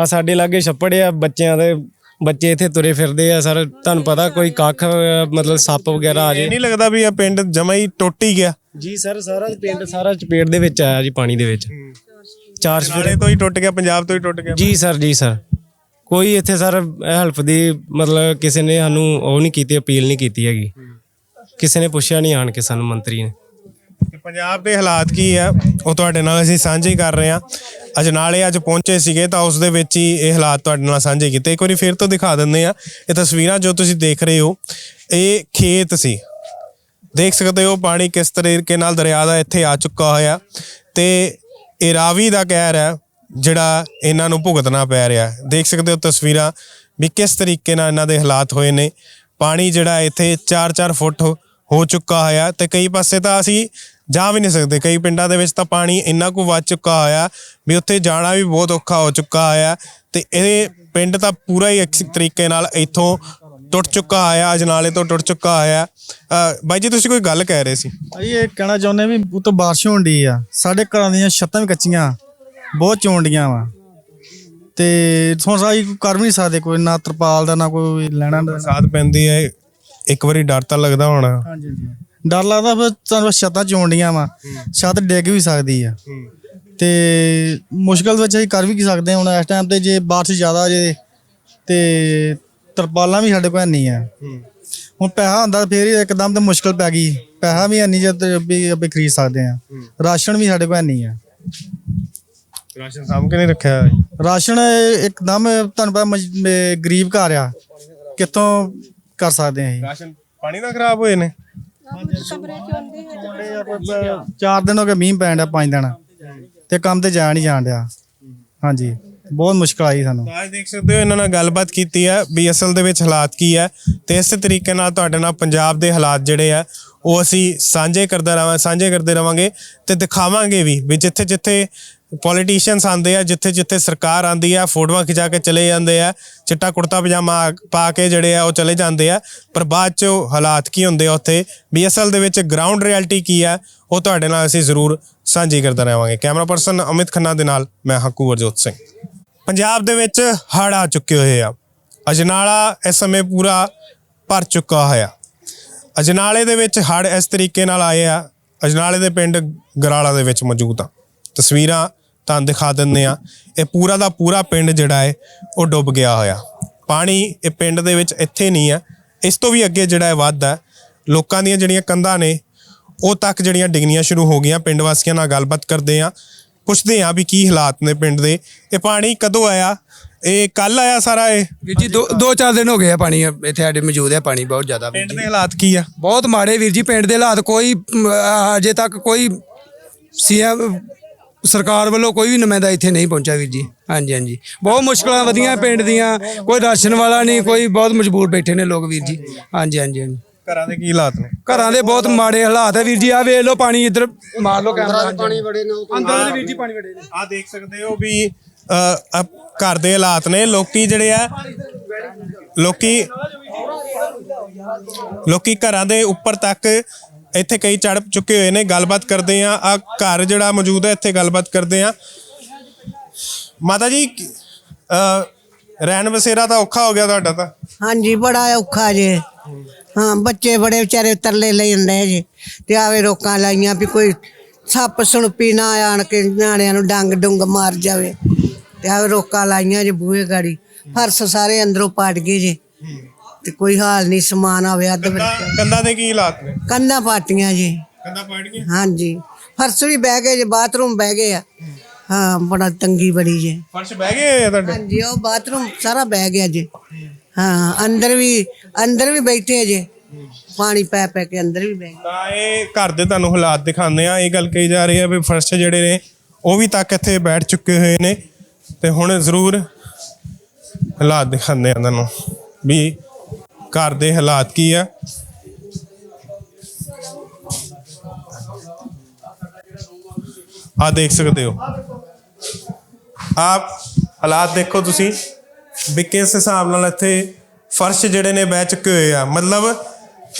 ਆ ਸਾਡੇ ਲਾਗੇ ਛੱਪੜ ਆ ਬੱਚਿਆਂ ਦੇ ਬੱਚੇ ਇੱਥੇ ਤੁਰੇ ਫਿਰਦੇ ਆ। ਸਰ ਤੁਹਾਨੂੰ ਪਤਾ ਕੋਈ ਕੱਖ ਮਤਲਬ ਸੱਪ ਵਗੈਰਾ ਆ ਇਹ ਜੇ ਨਹੀਂ ਲੱਗਦਾ ਵੀ ਇਹ ਪਿੰਡ ਜਮਾ ਹੀ ਟੁੱਟ ਹੀ ਗਿਆ। ਜੀ ਸਰ ਸਾਰਾ ਪਿੰਡ ਸਾਰਾ ਚਪੇਟ ਦੇ ਵਿੱਚ ਆਇਆ ਜੀ ਪਾਣੀ ਦੇ ਵਿੱਚ। ਚਾਰ ਨਾਲੇ ਤੋਂ ਹੀ ਟੁੱਟ ਗਿਆ ਪੰਜਾਬ ਤੋਂ ਹੀ ਟੁੱਟ ਗਿਆ। ਜੀ ਸਰ ਜੀ ਸਰ। ਕੋਈ ਇੱਥੇ ਸਰ ਹੈਲਪ ਦੀ ਮਤਲਬ ਕਿਸੇ ਨੇ ਸਾਨੂੰ ਉਹ ਨਹੀਂ ਕੀਤੀ ਅਪੀਲ ਨਹੀਂ ਕੀਤੀ ਹੈਗੀ। ਕਿਸੇ ਨੇ ਪੁੱਛਿਆ ਨਹੀਂ ਆਣ ਕੇ ਸਾਨੂੰ ਮੰਤਰੀ ਨੇ। ਪੰਜਾਬ ਦੇ ਹਾਲਾਤ ਕੀ ਆ, ਉਹ ਤੁਹਾਡੇ ਨਾਲ ਅਸੀਂ ਸਾਂਝੇ ਕਰ ਰਹੇ ਹਾਂ। ਅਜਨਾਲੇ ਅੱਜ ਪਹੁੰਚੇ ਸੀਗੇ ਤਾਂ ਉਸ ਦੇ ਵਿੱਚ ਹੀ ਇਹ ਹਾਲਾਤ ਤੁਹਾਡੇ ਨਾਲ ਸਾਂਝੇ ਕੀਤੇ। ਇੱਕ ਵਾਰੀ ਫਿਰ ਤੋਂ ਦਿਖਾ ਦਿੰਦੇ ਆ ਇਹ ਤਸਵੀਰਾਂ ਜੋ ਤੁਸੀਂ ਦੇਖ ਰਹੇ ਹੋ, ਇਹ ਖੇਤ ਸੀ। ਦੇਖ ਸਕਦੇ ਹੋ ਪਾਣੀ ਕਿਸ ਤਰੀਕੇ ਨਾਲ ਦਰਿਆ ਦਾ ਇੱਥੇ ਆ ਚੁੱਕਾ ਹੋਇਆ। ਤੇ ਇਹ ਰਾਵੀ ਦਾ ਕਹਿਰ ਹੈ, ਜਿਹੜਾ ਇਹਨਾਂ ਨੂੰ ਭੁਗਤਣਾ ਪੈ ਰਿਹਾ। ਦੇਖ ਸਕਦੇ ਹੋ ਤਸਵੀਰਾਂ ਵੀ ਕਿਸ ਤਰੀਕੇ ਨਾਲ ਇਹਨਾਂ ਦੇ ਹਾਲਾਤ ਹੋਏ ਨੇ। ਪਾਣੀ ਜਿਹੜਾ ਇੱਥੇ 4-4 ਫੁੱਟ ਹੋ- ਹੋ ਚੁੱਕਾ ਹੋਇਆ ਤੇ ਕਈ ਪਾਸੇ ਤਾਂ ਅਸੀਂ ਜਾ ਵੀ ਨਹੀਂ ਸਕਦੇ। ਕਈ ਪਿੰਡਾਂ ਦੇ ਵਿੱਚ ਤਾਂ ਪਾਣੀ ਇੰਨਾ ਕੁ ਵੱਧ ਚੁੱਕਾ ਹੋਇਆ ਵੀ ਉੱਥੇ ਜਾਣਾ ਵੀ ਬਹੁਤ ਔਖਾ ਹੋ ਚੁੱਕਾ ਹੋਇਆ ਤੇ ਇਹ ਪਿੰਡ ਤਾਂ ਪੂਰਾ ਹੀ ਇੱਕ ਤਰੀਕੇ ਨਾਲ ਇੱਥੋਂ ਟੁੱਟ ਚੁੱਕਾ ਹੋਇਆ ਅਜਨਾਲੇ ਤੋਂ ਟੁੱਟ ਚੁੱਕਾ ਹੋਇਆ। ਅ, ਬਾਈ ਜੀ ਤੁਸੀਂ ਕੋਈ ਗੱਲ ਕਹਿ ਰਹੇ ਸੀ? ਅਸੀਂ ਇਹ ਕਹਿਣਾ ਚਾਹੁੰਦੇ ਵੀ ਉਤੋਂ ਬਾਰਿਸ਼ ਹੋਣ ਡਈ ਆ। ਸਾਡੇ ਘਰਾਂ ਦੀਆਂ ਛੱਤਾਂ ਵੀ ਕੱਚੀਆਂ ਬਹੁਤ ਚੋਂਡੀਆਂ ਵਾ। ਤੇ ਹੁਣ ਸਾਈ ਕਰ ਵੀ ਨਹੀਂ ਸਕਦੇ ਕੋਈ ਨਾ ਤਰਪਾਲ ਦਾ ਨਾ ਕੋਈ ਲੈਣਾ ਦੇਣਾ। ਬਰਸਾਤ ਪੈਂਦੀ ਹੈ ਇੱਕ ਵਾਰੀ ਡਰ ਤਾਂ ਲੱਗਦਾ ਹੋਣਾ। ਹਾਂਜੀ ਹਾਂਜੀ। ਡਰ ਲੱਗਦਾ ਫਿਰ ਤੁਹਾਨੂੰ ਛੱਤਾਂ ਚੋਂਡੀਆਂ ਵਾ। ਛੱਤ ਡਿੱਗ ਵੀ ਸਕਦੀ ਆ। ਤੇ ਮੁਸ਼ਕਲ ਵਿੱਚ ਅਸੀਂ ਕਰ ਵੀ ਕੀ ਸਕਦੇ ਹੁਣ ਇਸ ਟਾਈਮ ਤੇ ਜੇ ਬਾਰਿਸ਼ ਜ਼ਿਆਦਾ ਜੇ ਤੇ ਤਰਪਾਲਾਂ ਵੀ ਸਾਡੇ ਕੋਲ ਨਹੀਂ ਆ ਹੁਣ ਪੈਸਾ ਹੁੰਦਾ ਫੇਰ ਹੀ ਇੱਕਦਮ ਤੇ ਮੁਸ਼ਕਲ ਪੈ ਗਈ। ਪੈਸਾ ਵੀ ਨਹੀਂ ਜਦ ਵੀ ਆਪਾਂ ਖਰੀਦ ਸਕਦੇ ਆ। ਰਾਸ਼ਨ ਵੀ ਸਾਡੇ ਕੋਲ ਨਹੀਂ ਆ ਰਾਸ਼ਨ ਸਾਂਭ ਕੇ ਨਹੀਂ ਰੱਖਿਆ। ਰਾਸ਼ਨ ਇੱਕਦਮ ਤੁਹਾਨੂੰ ਪਤਾ ਗਰੀਬ ਘਰ ਆ। ਕਿੱਥੋਂ ਕਰ ਸਕਦੇ ਆ ਰਾਸ਼ਨ ਪਾਣੀ ਨਾਲ ਖਰਾਬ ਹੋਏ ਨੇ। ਚਾਰ ਦਿਨ ਹੋ ਗਏ ਮੀਂਹ ਪੈਣ ਡਿਆ ਪੰਜ ਦਿਨ। ਤੇ ਕੰਮ ਤੇ ਜਾ ਨਹੀਂ ਜਾਣ ਡਿਆ। ਹਾਂਜੀ। ਬਹੁਤ ਮੁਸ਼ਕਲ ਆਈ ਸਾਨੂੰ। ਤਾਂ ਅੱਜ ਦੇਖ ਸਕਦੇ ਹੋ ਇਹਨਾਂ ਨਾਲ ਗੱਲਬਾਤ ਕੀਤੀ ਹੈ। ਵੀ ਅਸਲ ਦੇ ਵਿੱਚ ਹਾਲਾਤ ਕੀ ਹੈ ਤੇ ਇਸੇ ਤਰੀਕੇ ਨਾਲ ਤੁਹਾਡੇ ਨਾਲ ਪੰਜਾਬ ਦੇ ਹਾਲਾਤ ਜਿਹੜੇ ਆ ਉਹ ਅਸੀਂ ਸਾਂਝੇ ਕਰਦੇ ਰਵਾਂ ਸਾਂਝੇ ਕਰਦੇ ਰਵਾਂਗੇ ਤੇ ਦਿਖਾਵਾਂਗੇ ਵੀ ਵੀ ਜਿੱਥੇ ਜਿੱਥੇ ਪੋਲੀਟੀਸ਼ੀਅਨਸ ਆਉਂਦੇ ਆ, ਜਿੱਥੇ ਜਿੱਥੇ ਸਰਕਾਰ ਆਂਦੀ ਆ, ਫੋਟੋਆਂ ਖਿਚਾ ਕੇ ਚਲੇ ਜਾਂਦੇ ਆ, ਚਿੱਟਾ ਕੁੜਤਾ ਪਜਾਮਾ ਪਾ ਕੇ ਜਿਹੜੇ ਆ, ਉਹ ਚਲੇ ਜਾਂਦੇ ਆ। ਪਰ ਬਾਅਦ ਚ ਹਾਲਾਤ ਕੀ ਹੁੰਦੇ ਆ ਉੱਥੇ? ਵੀ ਅਸਲ ਦੇ ਵਿੱਚ ਗਰਾਊਂਡ ਰਿਐਲਿਟੀ ਕੀ ਆ? ਉਹ ਤੁਹਾਡੇ ਨਾਲ ਅਸੀਂ ਜ਼ਰੂਰ ਸਾਂਝੀ ਕਰਦਾ ਰਹਾਂਗੇ। ਕੈਮਰਾ ਪਰਸਨ ਅਮਿਤ ਖੰਨਾ ਦੇ ਨਾਲ ਮੈਂ ਹੱਕੂ ਵਰਜੋਤ ਸਿੰਘ। ਪੰਜਾਬ ਦੇ ਵਿੱਚ ਹੜ੍ਹ ਆ ਚੁੱਕੇ ਹੋਏ ਆ। ਅਜਨਾਲਾ ਇਸ ਸਮੇਂ ਪੂਰਾ ਭਰ ਚੁੱਕਾ ਹੋਇਆ। ਅਜਨਾਲੇ ਦੇ ਵਿੱਚ ਹੜ੍ਹ ਇਸ ਤਰੀਕੇ ਨਾਲ ਆਏ ਆ। ਅਜਨਾਲੇ ਦੇ ਪਿੰਡ ਗਰਾਲਾ ਦੇ ਵਿੱਚ ਮੌਜੂਦ ਆ। ਤਸਵੀਰਾਂ ਤੁਹਾਨੂੰ ਦਿਖਾ ਦਿੰਦੇ ਆ ਇਹ ਪੂਰਾ ਦਾ ਪੂਰਾ ਪਿੰਡ ਜਿਹੜਾ ਹੈ ਉਹ ਡੁੱਬ ਗਿਆ ਹੋਇਆ। ਪਾਣੀ ਇਹ ਪਿੰਡ ਦੇ ਵਿੱਚ ਇੱਥੇ ਨਹੀਂ ਆ ਇਸ ਤੋਂ ਵੀ ਅੱਗੇ ਜਿਹੜਾ ਹੈ ਵੱਧ ਹੈ ਲੋਕਾਂ ਦੀਆਂ ਜਿਹੜੀਆਂ ਕੰਧਾਂ ਨੇ ਉਹ ਤੱਕ ਜਿਹੜੀਆਂ ਡਿੱਗਣੀਆਂ ਸ਼ੁਰੂ ਹੋ ਗਈਆਂ। ਪਿੰਡ ਵਾਸੀਆਂ ਨਾਲ ਗੱਲਬਾਤ ਕਰਦੇ ਆ ਪੁੱਛਦੇ ਆ ਵੀ ਕੀ ਹਾਲਾਤ ਨੇ ਪਿੰਡ ਦੇ। ਇਹ ਪਾਣੀ ਕਦੋਂ ਆਇਆ? ਇਹ ਕੱਲ ਆਇਆ ਸਾਰਾ ਇਹ? ਵੀਰ ਜੀ ਦੋ ਦੋ ਚਾਰ ਦਿਨ ਹੋ ਗਏ ਆ ਪਾਣੀ। ਇੱਥੇ ਸਾਡੇ ਮੌਜੂਦ ਹੈ ਪਾਣੀ ਬਹੁਤ ਜ਼ਿਆਦਾ ਵੀਰ ਪਿੰਡ ਜੀ। ਦੇ ਹਾਲਾਤ ਕੀ ਆ? ਬਹੁਤ ਮਾੜੇ ਵੀਰ ਜੀ ਪਿੰਡ ਦੇ ਹਾਲਾਤ ਕੋਈ ਮ, ਅਹ, ਅਜੇ ਤੱਕ ਕੋਈ ਸੀਐਮ ਸਰਕਾਰ ਵੱਲੋਂ ਕੋਈ ਵੀ ਨੁਮਾਇੰਦਾ ਇੱਥੇ ਨਹੀਂ ਪਹੁੰਚਿਆ ਵੀਰ ਜੀ। ਹਾਂਜੀ ਹਾਂਜੀ। ਬਹੁਤ ਮੁਸ਼ਕਲਾਂ ਵਧੀਆਂ ਪਿੰਡ ਦੀਆਂ ਕੋਈ ਰਾਸ਼ਨ ਵਾਲਾ ਨਹੀਂ ਕੋਈ ਬਹੁਤ ਮਜਬੂਰ ਬੈਠੇ ਨੇ ਲੋਕ ਵੀਰ ਜੀ। ਹਾਂਜੀ ਹਾਂਜੀ ਹਾਂਜੀ। ਘਰਾਂ ਦੇ ਕੀ ਹਾਲਾਤ ਨੇ? ਘਰਾਂ ਦੇ ਬਹੁਤ ਮਾੜੇ ਹਾਲਾਤ ਹੈ ਵੀਰ ਜੀ। ਆ ਵੇਖ ਲਓ ਪਾਣੀ ਇੱਧਰ ਮਾਰ ਲਓ ਕੈਮਰਾ ਪਾਣੀ ਬੜੇ ਨੇ ਅੰਦਰ ਦੇ ਵੀਰ ਜੀ ਪਾਣੀ ਬੜੇ ਨੇ। ਆ ਦੇਖ ਸਕਦੇ ਹੋ ਵੀ ਅ, ਘਰ ਦੇ ਹਾਲਾਤ ਨੇ। ਲੋਕੀ ਜਿਹੜੇ ਆ ਲੋਕੀ ਲੋਕੀ ਘਰਾਂ ਦੇ ਉੱਪਰ ਤੱਕ ਇੱਥੇ ਕਈ ਚੜ ਚੁੱਕੇ ਹੋਏ ਨੇ, ਗੱਲਬਾਤ ਕਰਦੇ ਆ ਆ ਘਰ ਜਿਹੜਾ ਮੌਜੂਦ ਹੈ, ਇੱਥੇ ਗੱਲਬਾਤ ਕਰਦੇ ਆ ਮਾਤਾ ਜੀ ਰਹਿਣ ਬਸੇਰਾ ਤਾਂ ਔਖਾ ਹੋ ਗਿਆ ਤੁਹਾਡਾ ਤਾਂ? ਹਾਂਜੀ, ਬੜਾ ਔਖਾ ਜੇ। ਹਾਂ, ਬੱਚੇ ਬੜੇ ਵਿਚਾਰੇ ਤਰਲੇ ਲੈਂਦੇ ਜੇ, ਤੇ ਆਵੇ ਰੋਕਾਂ ਲਾਈਆਂ ਵੀ ਕੋਈ ਸੱਪ ਸੁਣਪੀ ਨਾ ਆਣ ਕੇ ਨਿਆਣਿਆਂ ਨੂੰ ਡੰਗ ਡੁੰਗ ਮਾਰ ਜਾਵੇ। ਤੇ ਆਵੇ ਰੋਕਾਂ ਲਾਈਆਂ ਜੇ ਬੂਹੇ ਗਾੜੀ। ਫਰਸ਼ ਸਾਰੇ ਅੰਦਰੋਂ ਪਾਟ ਗਏ ਜੇ। ਤੇ ਕੋਈ ਹਾਲ ਨਹੀਂ ਸਮਾਨ ਆਵੇ ਅੱਧ ਵਿੱਚ ਕੰਧਾਂ ਦੇ ਕੀ ਹਾਲਾਤ ਨੇ? ਕੰਧਾਂ ਪਾਟੀਆਂ ਜੀ। ਕੰਧਾਂ ਪਾੜ ਗਈਆਂ ਹਾਂਜੀ। ਫਰਸ਼ ਵੀ ਬਹਿ ਗਏ ਜੇ ਬਾਥਰੂਮ ਬਹਿ ਗਏ ਆ। ਹਾਂ ਬੜਾ ਤੰਗੀ ਬੜੀ ਜੇ। ਫਰਸ਼ ਬਹਿ ਗਏ ਆ ਤੁਹਾਡੇ? ਹਾਂਜੀ ਉਹ ਬਾਥਰੂਮ ਸਾਰਾ ਬਹਿ ਗਿਆ ਜੇ। ਹਾਂ ਅੰਦਰ ਵੀ ਅੰਦਰ ਵੀ ਬੈਠੇ ਜੇ। ਪਾਣੀ ਪੈ ਪੈ ਕੇ ਅੰਦਰ ਵੀ ਬਹਿ ਗਏ। ਤਾਂ ਇਹ ਘਰ ਦੇ ਤੁਹਾਨੂੰ ਹਾਲਾਤ ਦਿਖਾਉਂਦੇ ਆ। ਇਹ ਗੱਲ ਕਹੀ ਜਾ ਰਹੀ ਹੈ ਵੀ ਫਰਸ਼ ਜਿਹੜੇ ਨੇ ਉਹ ਵੀ ਤੱਕ ਇੱਥੇ ਬੈਠ ਚੁੱਕੇ ਹੋਏ ਨੇ। ਤੇ ਹੁਣ ਜ਼ਰੂਰ ਹਾਲਾਤ ਦਿਖਾਉਂਦੇ ਆ ਤੁਹਾਨੂੰ ਵੀ ਘਰ ਦੇ ਹਾਲਾਤ ਕੀ ਆ? ਆ ਦੇਖ ਸਕਦੇ ਹੋ। ਆਪ ਹਾਲਾਤ ਦੇਖੋ ਤੁਸੀਂ। ਵੀ ਕਿਸ ਹਿਸਾਬ ਨਾਲ ਇੱਥੇ ਫਰਸ਼ ਜਿਹੜੇ ਨੇ ਬਹਿ ਚੁੱਕੇ ਹੋਏ ਆ। ਮਤਲਬ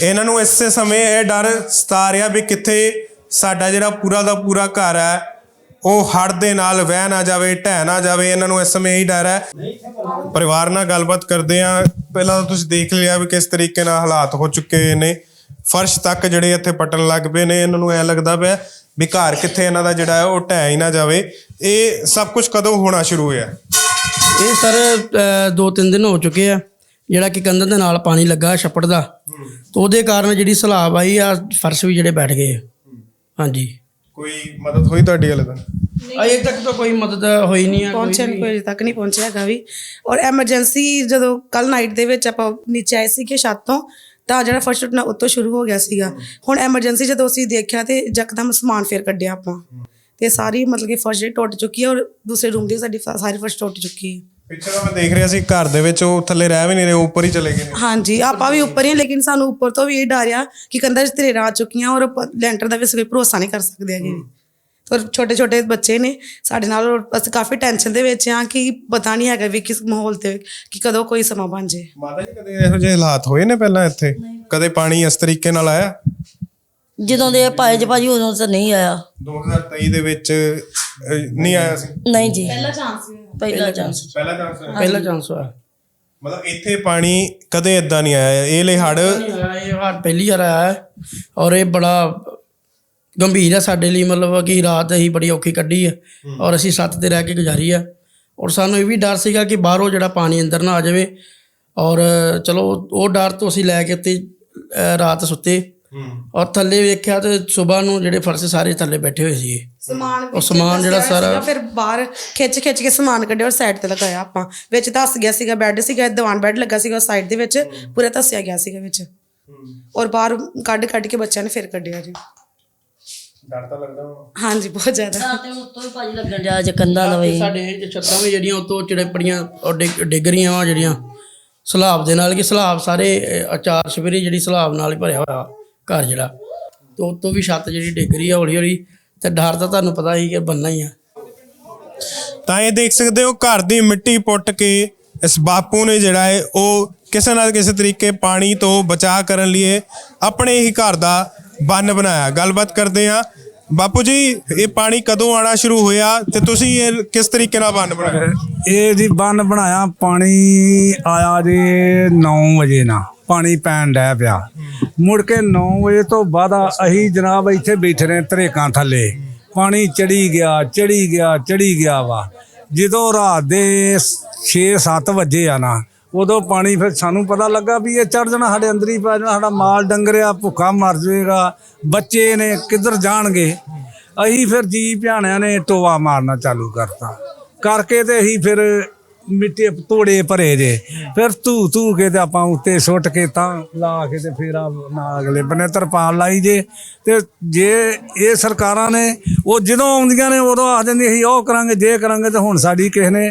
ਇਹਨਾਂ ਨੂੰ ਇਸੇ ਸਮੇਂ ਇਹ ਡਰ ਸਤਾ ਰਿਹਾ ਵੀ ਕਿੱਥੇ ਸਾਡਾ ਜਿਹੜਾ ਪੂਰਾ ਦਾ ਪੂਰਾ ਘਰ ਹੈ ਉਹ ਹੜ੍ਹ ਦੇ ਨਾਲ ਵਹਿ ਨਾ ਜਾਵੇ, ਢਹਿ ਨਾ ਜਾਵੇ। ਇਹਨਾਂ ਨੂੰ ਇਸ ਸਮੇਂ ਇਹੀ ਡਰ ਹੈ। ਪਰਿਵਾਰ ਨਾਲ ਗੱਲਬਾਤ ਕਰਦੇ ਆ ਪਹਿਲਾਂ ਤਾਂ ਤੁਸੀਂ ਦੇਖ ਲਿਆ ਵੀ ਕਿਸ ਤਰੀਕੇ ਨਾਲ ਹਾਲਾਤ ਹੋ ਚੁੱਕੇ ਨੇ। ਫਰਸ਼ ਤੱਕ ਜਿਹੜੇ ਇੱਥੇ ਪਟਣ ਲੱਗ ਪਏ ਨੇ ਇਹਨਾਂ ਨੂੰ ਐ ਲੱਗਦਾ ਪਿਆ ਵੀ ਘਰ ਕਿੱਥੇ ਇਹਨਾਂ ਦਾ ਜਿਹੜਾ ਹੈ ਉਹ ਢਹਿ ਹੀ ਨਾ ਜਾਵੇ। ਇਹ ਸਭ ਕੁਝ ਕਦੋਂ ਹੋਣਾ ਸ਼ੁਰੂ ਹੋਇਆ? ਇਹ ਸਰ ਦੋ ਤਿੰਨ ਦਿਨ ਹੋ ਚੁੱਕੇ ਆ ਜਿਹੜਾ ਕਿ ਕੰਧ ਦੇ ਨਾਲ ਪਾਣੀ ਲੱਗਾ ਛੱਪੜ ਦਾ। ਤੇ ਉਹਦੇ ਕਾਰਨ ਜਿਹੜੀ ਸਲਾਬ ਆਈ ਆ ਫਰਸ਼ ਵੀ ਜਿਹੜੇ ਬੈਠ ਗਏ ਆ। ਹਾਂਜੀ। ਕੋਈ ਮਦਦ ਹੋਈ ਤੁਹਾਡੀ ਹਲੇ ਤਾਂ ਅਜੇ ਤੱਕ ਤਾਂ ਕੋਈ ਮਦਦ ਹੋਈ ਨਹੀਂ ਆ ਪਹੁੰਚਿਆ ਨਹੀਂ ਕੋਈ ਤੱਕ ਨਹੀਂ ਪਹੁੰਚਿਆ ਹੈਗਾ ਵੀ। ਔਰ ਐਮਰਜੈਂਸੀ ਜਦੋਂ ਕੱਲ ਨਾਈਟ ਦੇ ਵਿੱਚ ਆਪਾਂ ਨੀਚੇ ਆਏ ਸੀ ਕਿ ਛੱਤ ਤੋਂ ਤਾਂ ਜਿਹੜਾ ਫਰਸ਼ ਟੁੱਟਣਾ ਉੱਤੋਂ ਸ਼ੁਰੂ ਹੋ ਗਿਆ ਸੀਗਾ। ਹੁਣ ਐਮਰਜੈਂਸੀ ਜਦੋਂ ਅਸੀਂ ਦੇਖਿਆ ਤੇ ਯਕਦਮ ਸਮਾਨ ਫੇਰ ਕੱਢਿਆ ਆਪਾਂ। ਤੇ ਸਾਰੀ ਮਤਲਬ ਕਿ ਫਰਸ਼ ਟੁੱਟ ਚੁੱਕੀ ਹੈ ਔਰ ਦੂਸਰੇ ਰੂਮ ਦੀ ਸਾਡੀ ਫ- ਸਾਰੀ ਫਰਸ਼ ਟੁੱਟ ਚੁੱਕੀ ਹੈ। ਪਿੱਛੇ ਤਾਂ ਮੈਂ ਦੇਖ ਰਿਹਾ ਸੀ ਘਰ ਦੇ ਵਿੱਚ ਉਹ ਥੱਲੇ ਰਹਿ ਵੀ ਨਹੀਂ ਰਹੇ ਉੱਪਰ ਹੀ ਚਲੇ ਗਏ ਨੇ। ਹਾਂਜੀ ਆਪਾਂ ਵੀ ਉੱਪਰ ਹੀ ਲੇਕਿਨ ਸਾਨੂੰ ਉੱਪਰ ਤੋਂ ਵੀ ਇਹ ਡਰਿਆ ਕਿ ਕੰਧਾਂ 'ਚ ਤਰੇੜਾਂ ਆ ਚੁੱਕੀਆਂ ਔਰ ਲੈਂਟਰ ਦਾ ਵੀ ਅਸੀਂ ਕੋਈ ਭਰੋਸਾ ਨਹੀਂ ਕਰ ਸਕਦੇ ਹੈਗੇ। ਔਰ ਛੋਟੇ ਛੋਟੇ ਬੱਚੇ ਨੇ ਸਾਡੇ ਨਾਲ ਔਰ ਅਸੀਂ ਕਾਫੀ ਟੈਨਸ਼ਨ ਦੇ ਵਿੱਚ ਆ ਕਿ ਪਤਾ ਨਹੀਂ ਹੈਗਾ ਵੀ ਕਿਸ ਮਾਹੌਲ ਤੇ ਕਿ ਕਦੋਂ ਕੋਈ ਸਮਾਂ ਬਣ ਜੇ। ਮਾਤਾ ਜੀ ਕਦੇ ਇਹੋ ਜਿਹੇ ਹਾਲਾਤ ਹੋਏ ਨੇ ਪਹਿਲਾਂ ਇੱਥੇ? ਕਦੇ ਪਾਣੀ ਇਸ ਤਰੀਕੇ ਨਾਲ ਆਇਆ? ਜਦੋਂ ਦੇ ਪਾਏ ਜੀ ਭਾਜੀ ਉਦੋਂ ਤਾਂ ਨਹੀਂ ਆਇਆ। 2023 ਦੇ ਵਿੱਚ ਅਹ, ਨਹੀਂ ਆਇਆ ਸੀ? ਨਹੀਂ ਜੀ। ਪਹਿਲਾ ਚਾਂਸ ਪਹਿਲਾ ਚਾਂਸ ਪਹਿਲਾ ਚਾਂਸ ਹੋਇਆ। ਪਹਿਲਾ ਚਾਂਸ ਹੋਇਆ। ਮਤਲਬ ਇੱਥੇ ਪਾਣੀ ਕਦੇ ਇਦਾਂ ਨਹੀਂ ਆਇਆ। ਇਹ ਲਈ ਹੜ ਨਹੀਂ ਆਇਆ, ਇਹ ਹਾਰ ਪਹਿਲੀ ਵਾਰ ਆਇਆ ਹੈ। ਔਰ ਇਹ ਬੜਾ ਗੰਭੀਰ ਹੈ ਸਾਡੇ ਲਈ। ਮਤਲਬ ਕਿ ਰਾਤ ਅਸੀਂ ਬੜੀ ਔਖੀ ਕੱਢੀ ਹੈ। ਔਰ ਅਸੀਂ ਛੱਤ ਤੇ ਰਹਿ ਕੇ ਗੁਜ਼ਾਰੀ ਆ ਔਰ ਸਾਨੂੰ ਇਹ ਵੀ ਡਰ ਸੀਗਾ ਕਿ ਬਾਹਰੋਂ ਜਿਹੜਾ ਪਾਣੀ ਅੰਦਰ ਨਾ ਆ ਜਾਵੇ। ਔਰ ਚਲੋ ਉਹ ਡਰ ਤੋਂ ਅਸੀਂ ਲੈ ਕੇ ਉੱਤੇ ਅ, ਰਾਤ ਸੁੱਤੇ। ਔਰ ਥੱਲੇ ਵੇਖਿਆ ਤੇ ਸਵੇਰ ਨੂੰ ਜਿਹੜੇ ਫਰਸ਼ ਸਾਰੇ ਥੱਲੇ ਬੈਠੇ ਹੋਏ ਸੀਗੇ। ਸਮਾਨ ਉਹ ਸਮਾਨ ਜਿਹੜਾ ਸਾਰਾ ਫਿਰ ਬਾਹਰ ਖਿੱਚ ਖਿੱਚ ਕੇ ਸਮਾਨ ਕੱਢਿਆ ਔਰ ਸਾਈਡ ਤੇ ਲਗਾਇਆ ਆਪਾਂ। ਵਿੱਚ ਧੱਸ ਗਿਆ ਸੀਗਾ ਬੈੱਡ ਸੀਗਾ ਦੀਵਾਨ ਬੈੱਡ ਲੱਗਾ ਸੀਗਾ ਸਾਈਡ ਦੇ ਵਿੱਚ। ਪੂਰਾ ਧੱਸਿਆ ਗਿਆ ਸੀਗਾ ਵਿੱਚ। ਔਰ ਬਾਹਰ ਕੱਢ ਕੱਢ ਕੇ ਬੱਚਿਆਂ ਨੇ ਫਿਰ ਕੱਢਿਆ ਜੀ। ਡਰ ਤਾਂ ਲੱਗਦਾ। ਹਾਂਜੀ ਬਹੁਤ ਜ਼ਿਆਦਾ। ਤੇ ਉੱਤੋਂ ਹੀ ਭਾਜੀ ਲੱਗਣ ਜੇ ਕੰਧਾਂ ਦਾ ਵੀ। ਸਾਡੇ ਇਹ ਛੱਤਾਂ ਵੀ ਜਿਹੜੀਆਂ ਉਤੋਂ ਚਿੜਪੜੀਆਂ ਔਰ ਡਿੱਗ ਰਹੀਆਂ ਵਾ ਜਿਹੜੀਆਂ। ਸਲਾਬ ਦੇ ਨਾਲ ਕਿ ਸਲਾਬ ਸਾਰੇ ਸਵੇਰੇ ਜਿਹੜੀ ਸਲਾਬ ਨਾਲ ਹੀ ਭਰਿਆ ਹੋਇਆ। ਘਰ ਜਿਹੜਾ ਤੇ ਉਤੋਂ ਵੀ ਛੱਤ ਜਿਹੜੀ ਡਿੱਗ ਰਹੀ ਆ ਹੌਲੀ ਹੌਲੀ ਤੇ ਡਰ ਤਾਂ ਤੁਹਾਨੂੰ ਪਤਾ ਹੀ ਕਿ ਬੰਨਾ ਹੀ ਆ। ਤਾਂ ਇਹ ਦੇਖ ਸਕਦੇ ਹੋ ਘਰ ਦੀ ਮਿੱਟੀ ਪੁੱਟ ਕੇ ਇਸ ਬਾਪੂ ਨੇ ਜਿਹੜਾ ਹੈ ਉਹ ਕਿਸੇ ਨਾਲ ਕਿਸੇ ਤਰੀਕੇ ਪਾਣੀ ਤੋਂ ਬਚਾਅ ਕਰਨ ਲਈ ਆਪਣੇ ਹੀ ਘਰ ਦਾ ਬੰਨ ਬਣਾਇਆ। ਗੱਲਬਾਤ ਕਰਦੇ ਆ ਬਾਪੂ ਜੀ ਇਹ ਪਾਣੀ ਕਦੋਂ ਆਣਾ ਸ਼ੁਰੂ ਹੋਇਆ ਤੇ ਤੁਸੀਂ ਇਹ ਕਿਸ ਤਰੀਕੇ ਨਾਲ ਬੰਨ ਬਣਾਇਆ? ਇਹ ਜੀ ਬੰਨ ਬਣਾਇਆ ਪਾਣੀ ਆਇਆ ਜੀ 9 ਵਜੇ ਨਾ ਪਾਣੀ ਪੈਣ ਡੈ ਪਿਆ। ਮੁੜ ਕੇ 9 ਵਜੇ ਤੋਂ ਬਾਅਦ ਅਸੀਂ ਜਨਾਬ ਇੱਥੇ ਬੈਠੇ ਰਹੇ ਤਰੇਕਾਂ ਥੱਲੇ। ਪਾਣੀ ਚੜੀ ਗਿਆ ਚੜੀ ਗਿਆ ਚੜੀ ਗਿਆ ਵਾ। ਜਦੋਂ ਰਾਤ ਦੇ 6-7 ਵਜੇ ਆ ਨਾ, ਉਦੋਂ ਪਾਣੀ ਫਿਰ ਸਾਨੂੰ ਪਤਾ ਲੱਗਾ ਵੀ ਇਹ ਚੜ ਜਾਣਾ ਸਾਡੇ ਅੰਦਰ ਹੀ ਪੈ ਜਾਣਾ, ਸਾਡਾ ਮਾਲ ਡੰਗਰਿਆ, ਭੁੱਖਾ ਮਰ ਜਾਏਗਾ ਬੱਚੇ ਨੇ ਕਿੱਧਰ ਜਾਣਗੇ? ਅਸੀਂ ਫਿਰ ਜੀ ਭਿਆਣਿਆਂ ਨੇ ਟੋਆ ਮਾਰਨਾ ਚਾਲੂ ਕਰਤਾ। ਕਰਕੇ ਤੇ ਅਸੀਂ ਫਿਰ ਮਿੱਟੀ ਤੋੜੇ ਭਰੇ ਜੇ। ਫਿਰ ਧੂ ਧੂ ਕੇ ਤੇ ਆਪਾਂ ਉੱਤੇ ਸੁੱਟ ਕੇ ਤਾਂ ਲਾ ਕੇ ਤੇ ਫਿਰ ਆ ਨਾਲ ਅਗਲੇ ਬੰਨੇ ਤਰਪਾਲ ਲਾਈ ਜੇ। ਤੇ ਜੇ ਇਹ ਸਰਕਾਰਾਂ ਨੇ ਉਹ ਜਦੋਂ ਆਉਂਦੀਆਂ ਨੇ ਉਦੋਂ ਆਖ ਦਿੰਦੀ ਅਸੀਂ ਉਹ ਕਰਾਂਗੇ ਜੇ ਕਰਾਂਗੇ ਤੇ ਹੁਣ ਸਾਡੀ ਕਿਸੇ ਨੇ